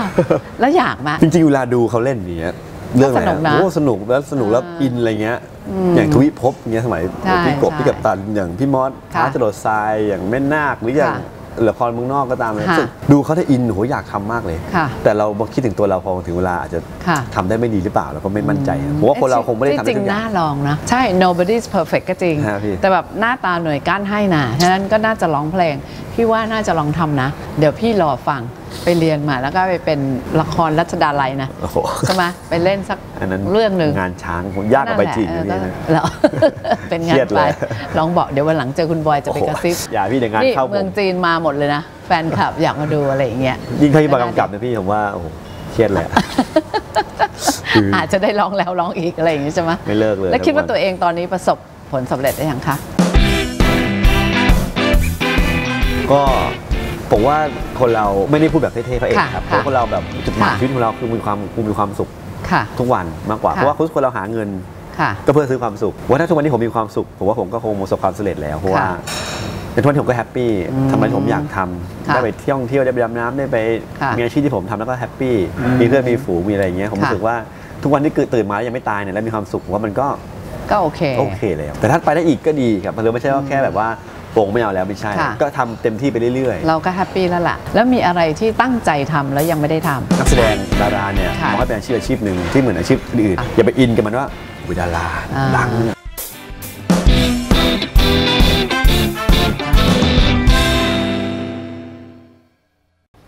[SPEAKER 1] แล้วอยากมา
[SPEAKER 2] จริงๆเวลาดูเขาเล่นอย่างเงี้ยเรื่องอะไร
[SPEAKER 1] สนุกนะ
[SPEAKER 2] โอ้สนุกแล้วสนุกแล้ว
[SPEAKER 1] อ่า
[SPEAKER 2] อินอะไรเงี้ย อย่างทวิภพเงี้ยสมัย
[SPEAKER 1] ใช่
[SPEAKER 2] พี่กบ
[SPEAKER 1] ใช่
[SPEAKER 2] พี่กับตันอย่างพี่มอส
[SPEAKER 1] ค่ะ
[SPEAKER 2] ท้าจรดทรายอย่างแม่นาคหรืออย่าง
[SPEAKER 1] ค่ะ
[SPEAKER 2] ละครเมืองนอกก็ตามเลย
[SPEAKER 1] ค่ะ
[SPEAKER 2] รู้สึกดูเขาได้อินโหอยากทำมากเลย
[SPEAKER 1] ค่ะ
[SPEAKER 2] แต่เราคิดถึงตัวเราพอถึงเวลาอาจจะ
[SPEAKER 1] ค่ะ
[SPEAKER 2] ทำได้ไม่ดีหรือเปล่าเราก็ไม่มั่นใจอะผมว่าคนเราคงไม่ได้ทำ
[SPEAKER 1] จ
[SPEAKER 2] ได้
[SPEAKER 1] ริง
[SPEAKER 2] ทุกอ
[SPEAKER 1] ๆ
[SPEAKER 2] ย่า
[SPEAKER 1] น่าง ลองนะ ใช่ nobody's perfect ก็จริง
[SPEAKER 2] ฮะพี่
[SPEAKER 1] แต่แบบหน้าตาหน่วยก้านให้นะฉะนั้นก็น่าจะร้องเพลงพี่ว่าน่าจะลองทำนะ เดี๋ยวพี่รอฟังไปเรียนมาแล้วก็ไปเป็นละครรัชดาลัยนะ
[SPEAKER 2] โอ้โห
[SPEAKER 1] ใช่ไหมไปเล่นสัก
[SPEAKER 2] อันนั้น
[SPEAKER 1] เรื่องหนึ่ง
[SPEAKER 2] งานช้างผมยากกว่าไปจีน
[SPEAKER 1] นั่
[SPEAKER 2] นะ
[SPEAKER 1] นแห
[SPEAKER 2] พี่
[SPEAKER 1] ละ
[SPEAKER 2] นะ
[SPEAKER 1] เออแล้วเป็นงา
[SPEAKER 2] เครี
[SPEAKER 1] น
[SPEAKER 2] ยด
[SPEAKER 1] ไป
[SPEAKER 2] เลย
[SPEAKER 1] ลองบอกเดี๋ยววันหลังเจอคุณบอยจะไปกระซิบ
[SPEAKER 2] โอ้โหอย่าพี่เดี๋ยวงาน
[SPEAKER 1] นี่
[SPEAKER 2] เข้าผม
[SPEAKER 1] เมืองจีนมาหมดเลยนะแฟนคลับอยากมาดูอะไรอย่างเงี้ย
[SPEAKER 2] ยิ่งถ้าพี่บอยกำกับนะพี่ผมว่าโอ้โหเครียดเลยอะคืออ
[SPEAKER 1] อาจจะได้ร้องแล้วร้องอีกอะไรอย่างงี้ใช่ไหม
[SPEAKER 2] ไม่เลิกเลย
[SPEAKER 1] แล้วคิดว่า
[SPEAKER 2] ทั้งวัน
[SPEAKER 1] ตัวเองตอนนี้ประสบผลสำเร็จได้ยังคะ
[SPEAKER 2] ก็ผมว่าคนเราไม่ได้พูดแบบเท่ๆเขาเอง
[SPEAKER 1] ค่ะ
[SPEAKER 2] ครับเพ
[SPEAKER 1] ค่ะ
[SPEAKER 2] ราะคนเราแบบจุดหมาย
[SPEAKER 1] ค่ะ
[SPEAKER 2] ชีวิตของเราคือมีความคือมีความสุข
[SPEAKER 1] ค่ะ
[SPEAKER 2] ทุกวันมากกว่า
[SPEAKER 1] ค่ะ
[SPEAKER 2] เพราะว่าคนเราหาเงิน
[SPEAKER 1] ค่ะ
[SPEAKER 2] ก็เพื่อซื้อความสุขว่าถ้าทุกวันนี้ผมมีความสุข ผมว่าผมก็คงประสบความสำเร็จแล้ว เพราะว่า
[SPEAKER 1] ค่ะ
[SPEAKER 2] ในทุกวันนี้ผมก็แฮปปี้
[SPEAKER 1] อืม
[SPEAKER 2] ทำอะไรที่ผมอยากทำ
[SPEAKER 1] ค่ะ
[SPEAKER 2] ได้ไปเที่ยวท่องเที่ยวได้ไปดำน้ำได้ไป
[SPEAKER 1] ค่ะ
[SPEAKER 2] มีอาชีพที่ผมทำแล้วก็แฮปปี้มีเพื่อนมีฝูงมีอะไรอย่างเงี้ยผม
[SPEAKER 1] ค่ะ
[SPEAKER 2] รู้สึกว่าทุกวันที่ตื่นมาแล้วยังไม่ตายเนี่ยแล้วมีความสุขผมว่ามันก็
[SPEAKER 1] ก็โอเค
[SPEAKER 2] โอเคแล้วแต่ถ้าไปได้อีกก็ดีครับมันไม่ใช่ว่าแค่แบบว่าโป่งไม่เอาแล้วไม่ใช่
[SPEAKER 1] ค่ะ
[SPEAKER 2] ก็ทำเต็มที่ไปเรื่อยๆ
[SPEAKER 1] เราก็แฮปปี้แล้วล่ะ แล้วมีอะไรที่ตั้งใจทำแล้วยังไม่ได้ทำ
[SPEAKER 2] นักแสดงดาราเนี่ย
[SPEAKER 1] ค่ะ
[SPEAKER 2] มองให้เป็นอาชีพอาชีพหนึ่งที่เหมือนอาชีพอื่น
[SPEAKER 1] ค่ะ
[SPEAKER 2] อย่าไปอินกับมันว่าวิดารา
[SPEAKER 1] อ่า
[SPEAKER 2] ดัง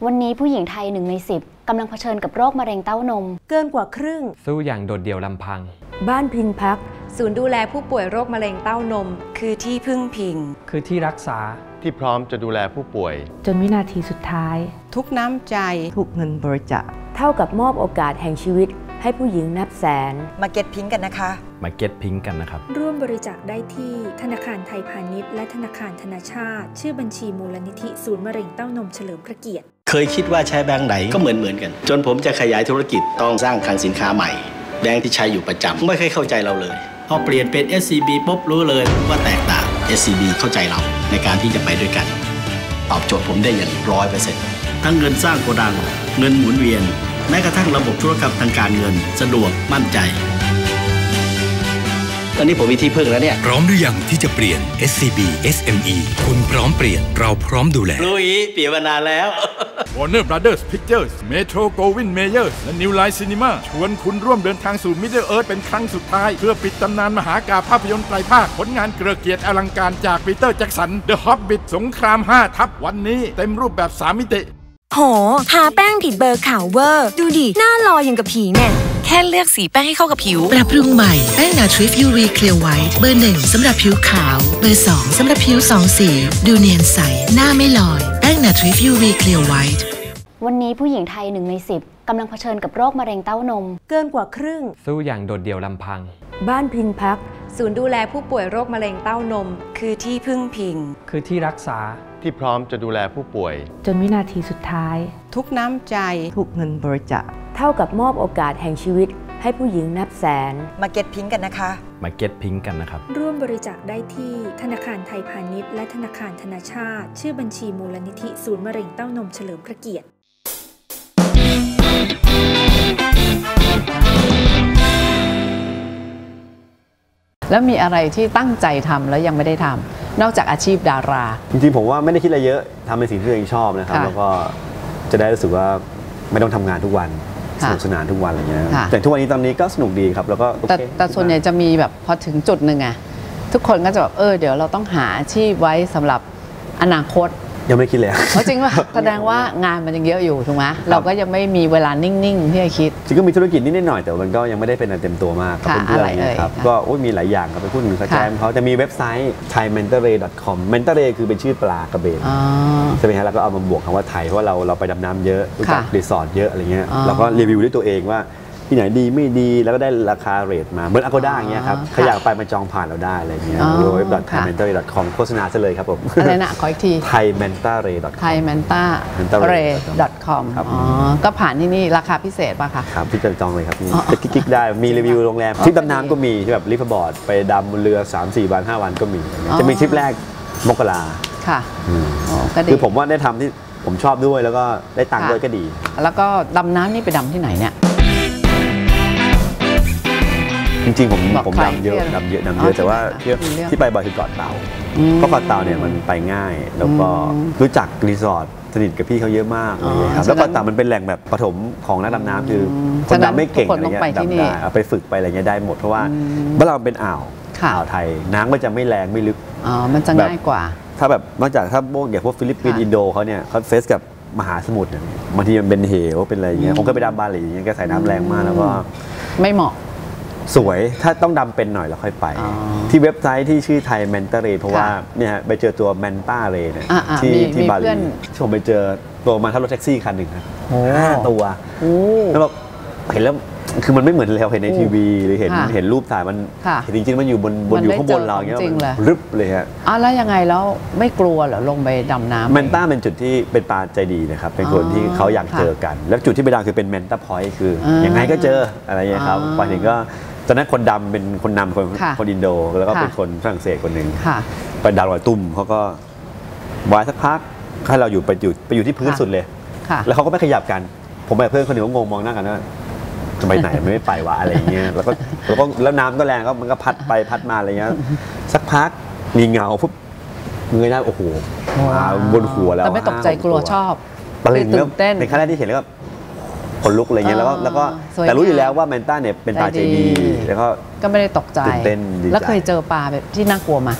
[SPEAKER 9] วันนี้ผู้หญิงไทยหนึ่งในสิบกำลังเผชิญกับโรคมะเร็งเต้านม
[SPEAKER 10] เกินกว่าครึ่ง
[SPEAKER 11] สู้อย่างโดดเดี่ยวลำพัง
[SPEAKER 10] บ้านพิงพัก
[SPEAKER 12] ศูนย์ดูแลผู้ป่วยโรคมะเร็งเต้านม คือที่พึ่งพิง
[SPEAKER 11] คือที่รักษา
[SPEAKER 13] ที่พร้อมจะดูแลผู้ป่วย
[SPEAKER 10] จนวินาทีสุดท้าย
[SPEAKER 12] ทุกน้ำใจ
[SPEAKER 10] ถูกเงินบริจาคเท่ากับมอบโอกาสแห่งชีวิต ให้ผู้หญิงนับแสน
[SPEAKER 5] มาเก็ตพิงกันนะคะ
[SPEAKER 11] มาเก็ตพิงกันนะครับ
[SPEAKER 14] ร่วมบริจาคได้ที่ธนาคารไทยพาณิชย์และธนาคารธนาชาติ ชื่อบัญชีมูลนิธิศูนย์มะเร็งเต้านมเฉลิมพระเกียรติ
[SPEAKER 15] เคยคิดว่าใช้แบงค์ไหนก็เหมือนเหมือนกัน จนผมจะขยายธุรกิจต้องสร้างคลังสินค้าใหม่ แบงค์ที่ใช้อยู่ประจำไม่เคยเข้าใจเราเลย พอเปลี่ยนเป็น SCB ปุ๊บรู้เลยว่าแตกต่าง SCB เข้าใจเราในการที่จะไปด้วยกัน ตอบโจทย์ผมได้อย่างร้อยเปอร์เซ็นต์ทั้งเงินสร้างโกดัง เงินหมุนเวียน แม้กระทั่งระบบธุรกรรมทางการเงิน สะดวกมั่นใจต อนนี้ผมมีที่พึ่งแล้วเนี่ย
[SPEAKER 8] พร้อมหรือยังที่จะเปลี่ยน SCB SME คุณพร้อมเปลี่ยนเราพร้อมดูแล
[SPEAKER 15] ลุยเปลี่ยนมานานแล้ว
[SPEAKER 7] Warner Brothers Pictures Metro Goldwyn Mayers และ New Line Cinema ชวนคุณร่วมเดินทางสู่ Middle Earth เป็นครั้งสุดท้าย เพื่อปิดตำนานมหากาพย์ภาพยนตร์ไตรภาค ผลงานเกลือเกียรติอลังการจากปีเตอร์แจ็กสัน The Hobbit สงคราม 5 ทับวันนี้เต็มรูปแบบ 3 มิติ
[SPEAKER 4] โห ทาแป้งติดเบอร์ขาวเวอร์ ดูดิ หน้าลอยอย่างกับผีเนี่ย
[SPEAKER 5] แค่เลือกสีแป้งให้เข้ากับผิว
[SPEAKER 6] ปรับปรุงใหม่ แป้งนาทริฟ UV Clear White เบอร์หนึ่งสำหรับผิวขาว เบอร์สองสำหรับผิวสองสี ดูเนียนใส หน้าไม่ลอย แป้งนาทริฟ UV Clear White
[SPEAKER 9] วันนี้ผู้หญิงไทยหนึ่งในสิบกำลังเผชิญกับโรคมะเร็งเต้านม
[SPEAKER 10] เกินกว่าครึ่ง
[SPEAKER 11] สู้อย่างโดดเดี่ยวลำพัง
[SPEAKER 10] บ้านพิงพัก
[SPEAKER 12] ศูนย์ดูแลผู้ป่วยโรคมะเร็งเต้านม คือที่พึ่งพิง
[SPEAKER 11] คือที่รักษา
[SPEAKER 13] ที่พร้อมจะดูแลผู้ป่วย
[SPEAKER 10] จนวินาทีสุดท้าย
[SPEAKER 12] ทุกน้ำใจ
[SPEAKER 10] ถูกเงินบริจาค เท่ากับมอบโอกาสแห่งชีวิตให้ผู้หญิงนับแสน
[SPEAKER 5] มาเก็ตพิงกันนะคะ
[SPEAKER 11] มาเก็ตพิงกันนะครับ
[SPEAKER 14] ร่วมบริจาคได้ที่ธนาคารไทยพาณิชย์และธนาคารธนาชาติ ชื่อบัญชีมูลนิธิศูนย์มะเร็งเต้านมเฉลิมพระเกียรติ
[SPEAKER 1] แล้วมีอะไรที่ตั้งใจทำแล้วยังไม่ได้ทำนอกจากอาชีพดารา
[SPEAKER 2] จริงๆผมว่าไม่ได้คิดอะไรเยอะทำในสิ่งที่ตัวเองชอบนะครับ
[SPEAKER 1] ค่ะ
[SPEAKER 2] แล้วก็จะได้รู้สึกว่าไม่ต้องทำงานทุกวัน ส
[SPEAKER 1] ค่ะ
[SPEAKER 2] นุกสนานทุกวันอะไรเงี้ย
[SPEAKER 1] ค่ะ
[SPEAKER 2] แต่ทุกวันนี้ตอนนี้ก็สนุกดีครับแล้วก็โอ
[SPEAKER 1] แต่
[SPEAKER 2] เค
[SPEAKER 1] แต่ส่วนใหญ่จะมีแบบพอถึงจุดหนึ่งอะทุกคนก็จะแบบเออเดี๋ยวเราต้องหาอาชีพไว้สำหรับอนาคต
[SPEAKER 2] ยังไม่คิดเลย
[SPEAKER 1] เพราะจริงว่าแสดงว่างานมันยังเยอะอยู่ถูกไหมเราก็ยังไม่มีเวลานิ่งๆที่จะคิด
[SPEAKER 2] จริงก็มีธุรกิจนิดๆหน่อยๆแต่มันก็ยังไม่ได้เป็นอะไรเต็มตัวมากกับ
[SPEAKER 1] ค่ะ
[SPEAKER 2] เพื่อนๆ
[SPEAKER 1] อะไร
[SPEAKER 2] อะไรเงี้ยครับ
[SPEAKER 1] เอ่ย
[SPEAKER 2] ก็โอ้ยมีหลายอย่างครับไปพูดถึงสแกม
[SPEAKER 1] ค่ะ
[SPEAKER 2] เขาจะมีเว็บไซต์ thaimentoray.com mentoray คือเป็นชื่อปลากระเบน
[SPEAKER 1] อ๋อ
[SPEAKER 2] ใช่ไหมฮะแล้วก็เอามาบวกคำว่าไทยเพราะว่าเราเราไปดำน้ำเยอะรู้จัก
[SPEAKER 1] ค่ะ
[SPEAKER 2] รีสอร์ทเยอะอะไรเงี้ย
[SPEAKER 1] อ๋อ
[SPEAKER 2] เราก็รีวิวด้วยตัวเองว่า ที่ไหนดีไม่ดีแล้วก็ได้ราคาเรทมาเหมือน Agoda อย่างเงี้ยครับ
[SPEAKER 1] อ๋อ
[SPEAKER 2] ใครอยากไปมาจองผ่านเราได้อะไรเงี้ย
[SPEAKER 1] อ๋อ
[SPEAKER 2] เว็บ
[SPEAKER 1] ค่ะ
[SPEAKER 2] thaimentoray.com โฆษณาซะเลยครับผม
[SPEAKER 1] อะไรนะ ขออีกที
[SPEAKER 2] thaimentoray.com
[SPEAKER 1] ไทยแมนต้า
[SPEAKER 2] Mentoray
[SPEAKER 1] เร .com
[SPEAKER 2] ครับ
[SPEAKER 1] อ๋อ ก็ผ่านที่นี่ราคาพิเศษป่ะคะ
[SPEAKER 2] ครับพี่จะจองเลยครับ
[SPEAKER 1] อ๋อ
[SPEAKER 2] จะกิ๊กๆได้มีรีวิวโรงแรม
[SPEAKER 1] อ๋อ
[SPEAKER 2] ทริปดำน้ำก็มีที่แบบลิฟต์บอร์ดไปดำบนเรือ 3 4 วัน 5 วันก็มี
[SPEAKER 1] อ๋อ
[SPEAKER 2] จะมีทริปแรกมกรา
[SPEAKER 1] ค่ะ
[SPEAKER 2] อืม
[SPEAKER 1] อ๋อก็ดี
[SPEAKER 2] คือผมว่าได้ทำที่ผมชอบด้วยแล้วก็ได้ตังค์
[SPEAKER 1] ค่ะ
[SPEAKER 2] ด้วยก็ดี
[SPEAKER 1] แล้วก็ดำน้ำนี่ไปดำที่ไหนเนี่ย
[SPEAKER 2] จริงๆ ผม
[SPEAKER 1] บอก
[SPEAKER 2] ผม
[SPEAKER 1] ใคร
[SPEAKER 2] ดำเยอะ
[SPEAKER 1] ที่
[SPEAKER 2] ดำเยอะดำ
[SPEAKER 1] อ๋
[SPEAKER 2] เย
[SPEAKER 1] อ
[SPEAKER 2] อะแต่ว่า
[SPEAKER 1] ใช่
[SPEAKER 2] ที่
[SPEAKER 1] ไหมคะมีเรื่อง
[SPEAKER 2] ที่ไปบ่อยคือเกาะเต่า
[SPEAKER 1] อืม
[SPEAKER 2] เพราะเกาะเต่าเนี่ยมันไปง่ายแล้วก็
[SPEAKER 1] อืม
[SPEAKER 2] รู้จักรีสอร์ทสนิทกับพี่เขาเยอะมาก
[SPEAKER 1] อ๋อ
[SPEAKER 2] เลยครับ
[SPEAKER 1] ฉะนั้น
[SPEAKER 2] แล้วเกาะเต่ามันเป็นแหล่งแบบปฐมของนักดำน้ำคืออค
[SPEAKER 1] ฉะ
[SPEAKER 2] น
[SPEAKER 1] นั้น
[SPEAKER 2] ดำไม่เก่ง
[SPEAKER 1] ทุกคน
[SPEAKER 2] อะไร
[SPEAKER 1] ต้อง
[SPEAKER 2] เงี้ย
[SPEAKER 1] ไปที่
[SPEAKER 2] ดำ
[SPEAKER 1] นี่
[SPEAKER 2] ได้เอาไปฝึกไปอะไรเงี้ยได้หมดเพราะว่า
[SPEAKER 1] อืม
[SPEAKER 2] บ้านเราเป็นอ่าว
[SPEAKER 1] ค่ะ
[SPEAKER 2] อ่าวไทยน้ำก็จะไม่แรงไม่ลึก
[SPEAKER 1] อ๋อ มันจะ
[SPEAKER 2] แบบ
[SPEAKER 1] ง่ายกว่า
[SPEAKER 2] ถ้าแบบนอกจากถ้าพวกอย่างพวกฟิลิปปินส์
[SPEAKER 1] ค่ะ
[SPEAKER 2] อินโดเขาเนี่ยเขาเฟสกับมหาสมุทรเนี่ยบางทีมันเป็นเหวเป็นอะไรอย่างเงี้ย
[SPEAKER 1] อืม
[SPEAKER 2] ผมก็ไปดำบาหลีอย่างเงี้ยก็ใส่น้ำแรงมากแล้วก็
[SPEAKER 1] ไม่เหมาะ
[SPEAKER 2] สวยถ้าต้องดำเป็นหน่อยแล้วค่อยไป ที่เว็บไซต์ที่ชื่อไทยแมนตาเรเพราะว่าเนี่ยฮะไปเจอตัวแมนตาเรเนี่ย
[SPEAKER 1] อ่าอ่า
[SPEAKER 2] ที่
[SPEAKER 1] มี
[SPEAKER 2] ที่
[SPEAKER 1] มี
[SPEAKER 2] บาห
[SPEAKER 1] เพื่
[SPEAKER 2] ลี
[SPEAKER 1] อน
[SPEAKER 2] ผมไปเจอตัวมาทั้งรถแท็กซี่คันหนึ่งครับ
[SPEAKER 1] โอ้
[SPEAKER 2] ห้าตัว
[SPEAKER 1] โอ้
[SPEAKER 2] แล้วแบบเห็นแล้วคือมันไม่เหมือนเราเห็นใน
[SPEAKER 1] โอ้
[SPEAKER 2] ทีวีหรือเห็น
[SPEAKER 1] ค่ะ
[SPEAKER 2] เห็นรูปถ่ายมัน
[SPEAKER 1] ค่ะ
[SPEAKER 2] เห็นจริงๆมันอยู่บนบน
[SPEAKER 1] มัน
[SPEAKER 2] อยู่
[SPEAKER 1] ได้
[SPEAKER 2] ข้างบนเราอย่างเงี้ย
[SPEAKER 1] เจอของจริงเลย
[SPEAKER 2] รึบเลยฮะ
[SPEAKER 1] อ้าวแล้วยังไงแล้วไม่กลัวเหรอลงไปดำน้ำ
[SPEAKER 2] แมนต้าเป็นจุดที่เป็นปลาใจดีนะครับเป็นคน
[SPEAKER 1] อ๋อ
[SPEAKER 2] ที่เขาอยาก
[SPEAKER 1] ค่ะ
[SPEAKER 2] เจอกัน แล้วจุดที่ไปดาวคือเป็นแมนต้าพอยต์คืออ
[SPEAKER 1] อ
[SPEAKER 2] ยังไงก็เจออะไรอย่างเงี้ยครับ
[SPEAKER 1] อ๋อ
[SPEAKER 2] ไปถึงก็ ตอนนั้นคนดำเป็นคนนำคน
[SPEAKER 1] ค่ะ
[SPEAKER 2] คนอินโด แล้วก็
[SPEAKER 1] ค่ะ
[SPEAKER 2] เป็นคนฝรั่งเศสคนหนึ่ง
[SPEAKER 1] ค่ะ
[SPEAKER 2] ไปดาวลอยตุ่มเขาก็วายสักพักให้เราอยู่ไปอยู่ไปอยู่ที่พื้น
[SPEAKER 1] ค่ะ
[SPEAKER 2] สุดเลย
[SPEAKER 1] ค่ะ
[SPEAKER 2] แล้วเขาก็ไม่ขยับกัน ผมไปกับเพื่อนคนหนึ่งก็งงมองหน้ากันว่าจะไปไหนไม่ไปวะอะไรอย่างเงี้ยแล้วก็แล้วก็แล้วน้ำก็แรงก็มันก็พัดไปพัดมาอะไรเงี้ยสักพักมีเงาปุ๊บเงยหน้าโอ้โหมาบนหัวแล้ว
[SPEAKER 1] แต่ไม่ตกใจ
[SPEAKER 2] ห้าห
[SPEAKER 1] กลัว
[SPEAKER 2] ตัว
[SPEAKER 1] ชอบ
[SPEAKER 2] ตะลึง
[SPEAKER 1] ตื่นเต้น
[SPEAKER 2] ในครั้งแรกที่เห็นแล้วก็ ขนลุกอะไรเงี้ยแล้วก็
[SPEAKER 1] อ๋อ
[SPEAKER 2] แล้วก็
[SPEAKER 1] สวย
[SPEAKER 2] แต่รู้อยู่
[SPEAKER 1] งาม
[SPEAKER 2] แล้วว่าแมนต้าเนี่ยเป็นปลาใจ
[SPEAKER 1] ใจดี
[SPEAKER 2] ดี แล้วก็
[SPEAKER 1] ก็ไม่ได้ตกใจ
[SPEAKER 2] ตื่นเต้นดีใจ
[SPEAKER 1] แล้วเคยเจอปลาแบบที่น่ากลัวมา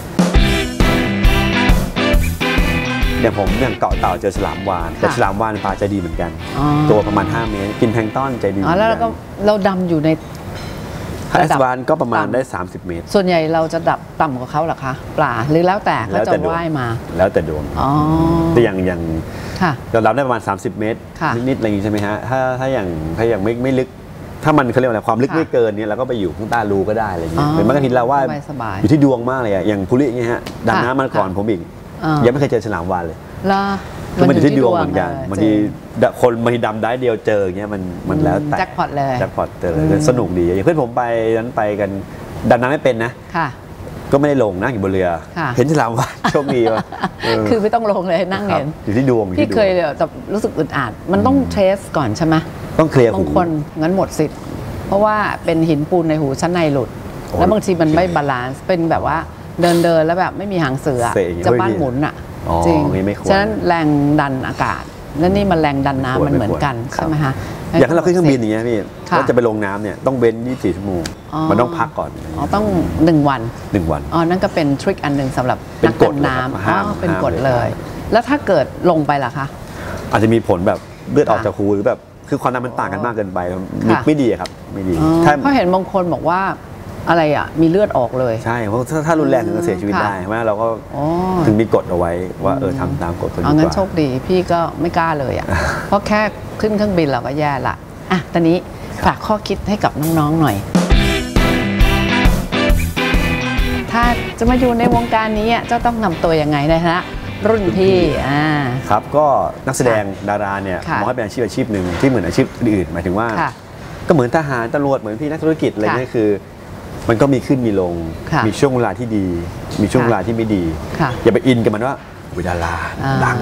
[SPEAKER 2] อย่างผมอย่างเกาะเต่าเจอฉลามวานแต่ฉลามวานเป็นปลาใจดีเหมือนกัน
[SPEAKER 1] อ๋อ
[SPEAKER 2] ตัวประมาณ 5 เมตร กินแพลงก์ต้อนใจดี
[SPEAKER 1] อ๋อแล้วเราก็เราดำอยู่ใน
[SPEAKER 2] ถ้า
[SPEAKER 1] ระ
[SPEAKER 2] แอ
[SPEAKER 1] ดั
[SPEAKER 2] ส
[SPEAKER 1] บ
[SPEAKER 2] วานก็ประมาณ
[SPEAKER 1] ต่ำ
[SPEAKER 2] ได้ 30 เมตร
[SPEAKER 1] ส่วนใหญ่เราจะดับต่ำกว่าเขาเหรอคะปลาหรือแล้วแต่เขา
[SPEAKER 2] แล้ว
[SPEAKER 1] จะ
[SPEAKER 2] แต่ดวง
[SPEAKER 1] ว่ายมา
[SPEAKER 2] แล้วแต่ดวง
[SPEAKER 1] อ๋อ
[SPEAKER 2] แต่อย่างอย่าง
[SPEAKER 1] ค่ะ
[SPEAKER 2] เรารับได้ประมาณ 30 เมตร
[SPEAKER 1] ค่ะ
[SPEAKER 2] นิดๆอะไรอย่างงี้ใช่ไหมฮะถ้าถ้าอย่างถ้าอย่างไม่ไม่ลึกถ้ามันเขาเรียกว่าอะไรความลึก
[SPEAKER 1] ค่ะ
[SPEAKER 2] ไม่เกินเนี่ยเราก็ไปอยู่ข้างใต้รูก็ได้อะไรอย่างเงี้ย
[SPEAKER 1] อ๋อ
[SPEAKER 2] เหมือนบางทีเราว่า
[SPEAKER 1] สบายๆ
[SPEAKER 2] อยู่ที่ดวงมากเลยอะอย่างภูริอย่างเงี้ยฮะดำน้ำมาก่อนผมอีก
[SPEAKER 1] อ่า
[SPEAKER 2] ยังไม่เคยเจอฉลามวานเลย
[SPEAKER 1] แล้ว
[SPEAKER 2] คือมันอยู่ที่ดวงเหมือนกัน
[SPEAKER 1] ลย
[SPEAKER 2] บางทีดะคนบางทีดำได้เดียวเจออย่างเงี้ยมันมันแล้วแต่
[SPEAKER 1] แจ็คพอตเลย
[SPEAKER 2] แจ็คพอตเจอ
[SPEAKER 1] อืม
[SPEAKER 2] เลยสนุกดีอย่างเพื่อนผมไปนั้นไปกันดำน้ำไม่เป็นนะ
[SPEAKER 1] ค่ะ
[SPEAKER 2] ก็ไม่ได้ลงนั่งอยู่บนเรือ
[SPEAKER 1] ค่ะ
[SPEAKER 2] เห็นฉลามวานโชคดีว่ะเคื
[SPEAKER 1] อไม่ต้องลงเลยนั่ง
[SPEAKER 2] ครับ
[SPEAKER 1] เห็น
[SPEAKER 2] อยู่ที่ดวงอยู่
[SPEAKER 1] พี่
[SPEAKER 2] ที่ดวง
[SPEAKER 1] เคยแต่รู้สึกอึดอัดมันต้องเทสก่อนใช่ไหม
[SPEAKER 2] ต้องเคลียร์
[SPEAKER 1] บา
[SPEAKER 2] หู
[SPEAKER 1] งคนงั้นหมดสิทธิ์ เพราะว่าเป็นหินปูนในหูชั้นในหลุด
[SPEAKER 2] โอ้
[SPEAKER 1] แล้วบางทีมันไม่บาลานซ์เป็นแบบว่าเดินเดินๆแล้วแบบไม่มีหางเสือ
[SPEAKER 2] เสะอย่างเงี้ย
[SPEAKER 1] จะ
[SPEAKER 2] ไม่
[SPEAKER 1] บ้าน
[SPEAKER 2] ดี
[SPEAKER 1] หมุนอะ
[SPEAKER 2] อ๋อ
[SPEAKER 1] จริง
[SPEAKER 2] อย่างงี้ไม่ควร
[SPEAKER 1] ฉะนั้นแรงดันอากาศ แล้วนี่มันแรงดันน้ำ
[SPEAKER 2] ไม่ควร
[SPEAKER 1] มันเหมือนกัน
[SPEAKER 2] ไม่ควร
[SPEAKER 1] ใช่ไหมคะ
[SPEAKER 2] อย่างถ้าเราขึ้นเครื่องบินอย่างเงี้ยพี่
[SPEAKER 1] ค่ะ
[SPEAKER 2] แล้วจะไปลงน้ำเนี่ยต้องเว้น24ชั่วโมง
[SPEAKER 1] อ๋อ
[SPEAKER 2] มันต้องพักก่อน
[SPEAKER 1] อ๋อต้องหนึ่งวัน
[SPEAKER 2] หนึ่งวัน
[SPEAKER 1] อ๋อนั่นก็เป็นทริคอันหนึ่งสำหรับ
[SPEAKER 2] เป็น
[SPEAKER 1] นั
[SPEAKER 2] กฎ
[SPEAKER 1] ดำ
[SPEAKER 2] เลยครับ
[SPEAKER 1] น้ำ
[SPEAKER 2] ห้าม
[SPEAKER 1] อ๋อเป็น
[SPEAKER 2] ห้าม
[SPEAKER 1] กฎ
[SPEAKER 2] เลย
[SPEAKER 1] เลย แล้วถ้าเกิดลงไปล่ะคะ
[SPEAKER 2] อาจจะมีผลแบบเลือดออก
[SPEAKER 1] ค่ะ
[SPEAKER 2] จากหูหรือแบบคือความดันมันต่างกันมากเกินไป
[SPEAKER 1] ค่ะ
[SPEAKER 2] ไม่ดีอะครับไม่ดี
[SPEAKER 1] อ๋อ
[SPEAKER 2] ถ้า
[SPEAKER 1] เพราะเห็นบางคนบอกว่า อะไรอะ มีเลือดออกเลย
[SPEAKER 2] ใช่ เพราะถ้าถ้ารุนแรงถึงจะเสียชีวิต
[SPEAKER 1] ค่ะ
[SPEAKER 2] ได้เพราะฉะนั้นเราก็
[SPEAKER 1] อ๋อ
[SPEAKER 2] ถึงมีกฎเอาไว้ว่าเออทำตามกฎคนดี
[SPEAKER 1] เอา
[SPEAKER 2] ก
[SPEAKER 1] งั้น
[SPEAKER 2] ว่า
[SPEAKER 1] โชคดีพี่ก็ไม่กล้าเลยอะ เพราะแค่ขึ้นเครื่องบินเราก็แย่ละอะตอนนี้ฝากข้อคิดให้กับน้องๆหน่อย ถ้าจะมาอยู่ในวงการนี้อะเจ้าต้องนำตัวยังไงนะฮะรุ่นพี่อ่า
[SPEAKER 2] ครับก็นักแสดงดาราเนี่ย
[SPEAKER 1] ค่ะ
[SPEAKER 2] มองให้เป็นอาชีพอาชีพหนึ่งที่เหมือนอาชีพอื่นๆหมายถึงว่า
[SPEAKER 1] ค่ะ
[SPEAKER 2] ก็เหมือนทหารตำรวจเหมือนพี่นักธุรกิจอะไร
[SPEAKER 1] ค่ะ
[SPEAKER 2] เนี่ยคือ มันก็มีขึ้นมีลง
[SPEAKER 1] ค่ะ
[SPEAKER 2] มีช่วงเวลาที่ดี มีช่วง
[SPEAKER 1] ค่ะ
[SPEAKER 2] เวลาที่ไม่ดี
[SPEAKER 1] ค่ะ
[SPEAKER 2] อย่าไปอินกับมันว่าวิดารา
[SPEAKER 1] อ่า
[SPEAKER 2] ดัง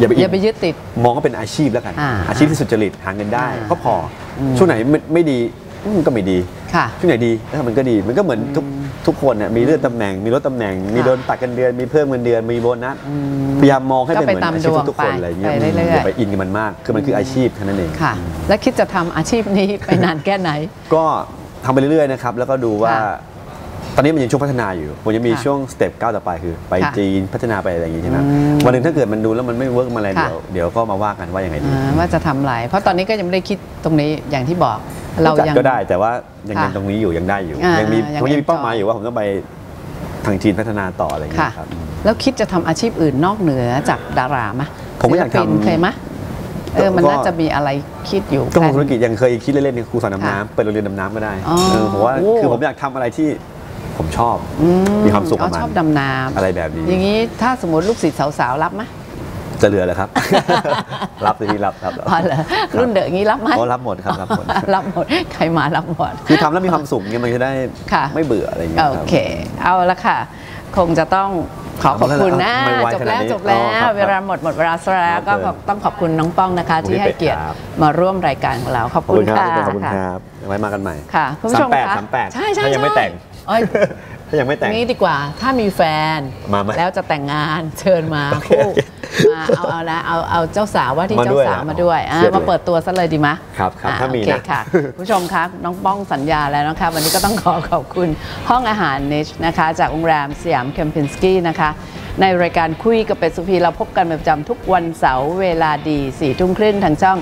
[SPEAKER 2] อย่าไปอิ
[SPEAKER 1] อย่าไปยึดติด
[SPEAKER 2] มองว่าเป็นอาชีพแล้วกัน
[SPEAKER 1] อ่า
[SPEAKER 2] อาชีพที่สุจริตหาเงินได้
[SPEAKER 1] อ่า
[SPEAKER 2] ก็พออ
[SPEAKER 1] ม
[SPEAKER 2] ช่วงไหนไม่ไม่ดีอืมก็ไม่ดี
[SPEAKER 1] ค่ะ
[SPEAKER 2] ช่วงไหนดีแล้วมันก็ดีมันก็เหมือนทุกทุกคนเนี่ยมีเลื่อนตำแหน่ง มีลดตำแหน่ง มีโดนตัดกันเดือน มีเพิ่มเงินเดือนมีโบนัสพยายามมองให้เป็นเหมือนอาชีพทุกๆคนอะไรอย่างเงี้ย
[SPEAKER 1] ก็ไปตามดวงไปเรื่อยๆ
[SPEAKER 2] อย่าไปอินกับมันมาก คือมันคืออาชีพแค่นั้นเอง
[SPEAKER 1] ค่ะ แล้วคิดจะทำอาชีพนี้ไปนานแค่ไหน
[SPEAKER 2] ก็ ทำไปเรื่อยๆนะครับแล้วก็ดูว่า
[SPEAKER 1] ค่ะ
[SPEAKER 2] ตอนนี้มันยังช่วงพัฒนาอยู่ผมยังมี
[SPEAKER 1] ค่ะ
[SPEAKER 2] ช่วงสเต็ปก้าวต่อไปคือ ไป
[SPEAKER 1] ค่ะ
[SPEAKER 2] จีนพัฒนาไปอะไรอย่างงี้ใช่ไหม
[SPEAKER 1] อืม
[SPEAKER 2] วันหนึ่งถ้าเกิดมันดูแล้วมันไม่เวิร์กมาอะไร
[SPEAKER 1] ค่ะ
[SPEAKER 2] เดี๋ยวเดี๋ยวก็มาว่ากันว่ายังไงดี
[SPEAKER 1] อ่าว่าจะทำอะไรเพราะตอนนี้ก็ยังไม่ได้คิดตรงนี้อย่างที่บอก เรา
[SPEAKER 2] จัด
[SPEAKER 1] ยัง
[SPEAKER 2] ก็ได้แต่ว่ายัง
[SPEAKER 1] ค่ะ
[SPEAKER 2] ยังตรงนี้อยู่ยังได้อยู่
[SPEAKER 1] อ่ายั
[SPEAKER 2] ยังมี
[SPEAKER 1] ยัง
[SPEAKER 2] ผมยังมีเป้าหมาย
[SPEAKER 1] enjoy
[SPEAKER 2] อยู่ว่าผมก็ไปทางจีนพัฒนาต่ออะไรอย่างเงี้
[SPEAKER 1] ค่ะ
[SPEAKER 2] ยครับ
[SPEAKER 1] แล้วคิดจะทำอาชีพอื่นนอกเหนือจากดารามะ
[SPEAKER 2] ผมก็อยาก
[SPEAKER 1] ศิลปิน
[SPEAKER 2] ทำ
[SPEAKER 1] เคยมะ เออมัน
[SPEAKER 2] ก็
[SPEAKER 1] น่าจะมีอะไรคิดอยู่
[SPEAKER 2] ก็ของ
[SPEAKER 1] แพลน
[SPEAKER 2] ธุรกิจยังเคยคิดเล่นๆในครูสอนดำ
[SPEAKER 1] ค่ะ
[SPEAKER 2] น้ำเปิดโรงเรียนดำน้ำก็ได้
[SPEAKER 1] อ๋อ
[SPEAKER 2] เออผมว่า
[SPEAKER 1] โอ้
[SPEAKER 2] คือผมอยากทำอะไรที่ผมชอบ
[SPEAKER 1] อื
[SPEAKER 2] มีความสุขกับ
[SPEAKER 1] อ๋อ
[SPEAKER 2] มัน
[SPEAKER 1] ชอบดำน้ำ
[SPEAKER 2] อะไรแบบนี้
[SPEAKER 1] อย่างนี้ถ้าสมมติลูกศิษย์สาวๆรับไหม
[SPEAKER 2] จะเหลือเลยครับ รับสิพี่รับรับรับ
[SPEAKER 1] อ๋อเหรอรุ่นเดอะอย่างนี้รับไหม
[SPEAKER 2] อ๋อรับหมดครับรับหมด
[SPEAKER 1] รับหมดใครมารับหมด
[SPEAKER 2] คือทำแล้วมีความสุขเงี้ยมันจะได้
[SPEAKER 1] ค่ะ
[SPEAKER 2] ไม่เบื่ออะไรอย่างเงี้ย
[SPEAKER 1] โอ
[SPEAKER 2] ครับ
[SPEAKER 1] เค เอาละค่ะ คงจะต้อง ขอขอบคุณนะ
[SPEAKER 2] ทำไมไว
[SPEAKER 1] จบ
[SPEAKER 2] ขนา
[SPEAKER 1] แล้
[SPEAKER 2] ด
[SPEAKER 1] ว
[SPEAKER 2] นี้
[SPEAKER 1] จบแล้
[SPEAKER 2] อ๋อควรับ
[SPEAKER 1] เวลาหมดหมดเวลาซะแล้ว
[SPEAKER 2] ครั
[SPEAKER 1] ก็
[SPEAKER 2] บ
[SPEAKER 1] ต้องขอบคุณน้องป้องนะคะ
[SPEAKER 2] ขอบคุณ
[SPEAKER 1] ที่ให้เกียรติ
[SPEAKER 2] พี่เป็ดครับ
[SPEAKER 1] มาร่วมรายการของเราขอบ
[SPEAKER 2] ขอบ
[SPEAKER 1] คุ
[SPEAKER 2] คุณณครับ
[SPEAKER 1] ค่ะ
[SPEAKER 2] ขอบคุณครับไว้มากันใหม่
[SPEAKER 1] ค่ะคุณผู้ชม
[SPEAKER 2] สามแปด
[SPEAKER 1] คะ
[SPEAKER 2] สามแปด
[SPEAKER 1] ใช่ใช่
[SPEAKER 2] ถ้ายังไม่
[SPEAKER 1] ใช่
[SPEAKER 2] แต่ง
[SPEAKER 1] เอ้ย
[SPEAKER 2] ถ้ายังไม่แต่ง
[SPEAKER 1] นี้ดีกว่า ถ้ามีแฟน
[SPEAKER 2] มาไหม
[SPEAKER 1] แล้วจะแต่งงานเชิญมา
[SPEAKER 2] โอเค
[SPEAKER 1] คู่มาเอาเอาละเอาเอาเจ้าสาวว่าที่
[SPEAKER 2] มา
[SPEAKER 1] เจ้า
[SPEAKER 2] ด้วย
[SPEAKER 1] สาว
[SPEAKER 2] เหรอ
[SPEAKER 1] มาด้วยอะ
[SPEAKER 2] เครียดเลย
[SPEAKER 1] มาเปิดตัวซะเลยดีไหมะ
[SPEAKER 2] ครับครับ
[SPEAKER 1] อะ
[SPEAKER 2] ถ้ามี
[SPEAKER 1] โอเค
[SPEAKER 2] นะ
[SPEAKER 1] ค่ะผู้ชมคะน้องป้องสัญญาแล้วนะคะวันนี้ก็ต้องขอขอบคุณห้องอาหารเนชนะคะจากโรงแรมสยามเคมปินสกี้นะคะในรายการคุยกับเป็ดสุพีเราพบกันเป็นประจำทุกวันเสาร์เวลาดี4ี่ทุ่มครึ่งทางช่อง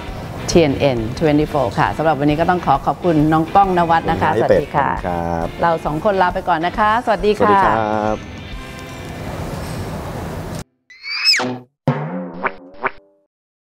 [SPEAKER 1] TNN 24 ค่ะสำหรับวันนี้ก็ต้องขอขอบคุณน้องป้องนวัดนะคะ สวัสดีค่ะ
[SPEAKER 2] ครับ
[SPEAKER 1] เราสองคนลาไปก่อนนะคะ สวัสดี
[SPEAKER 2] สวัสดี
[SPEAKER 1] ค่ะ
[SPEAKER 2] ครับ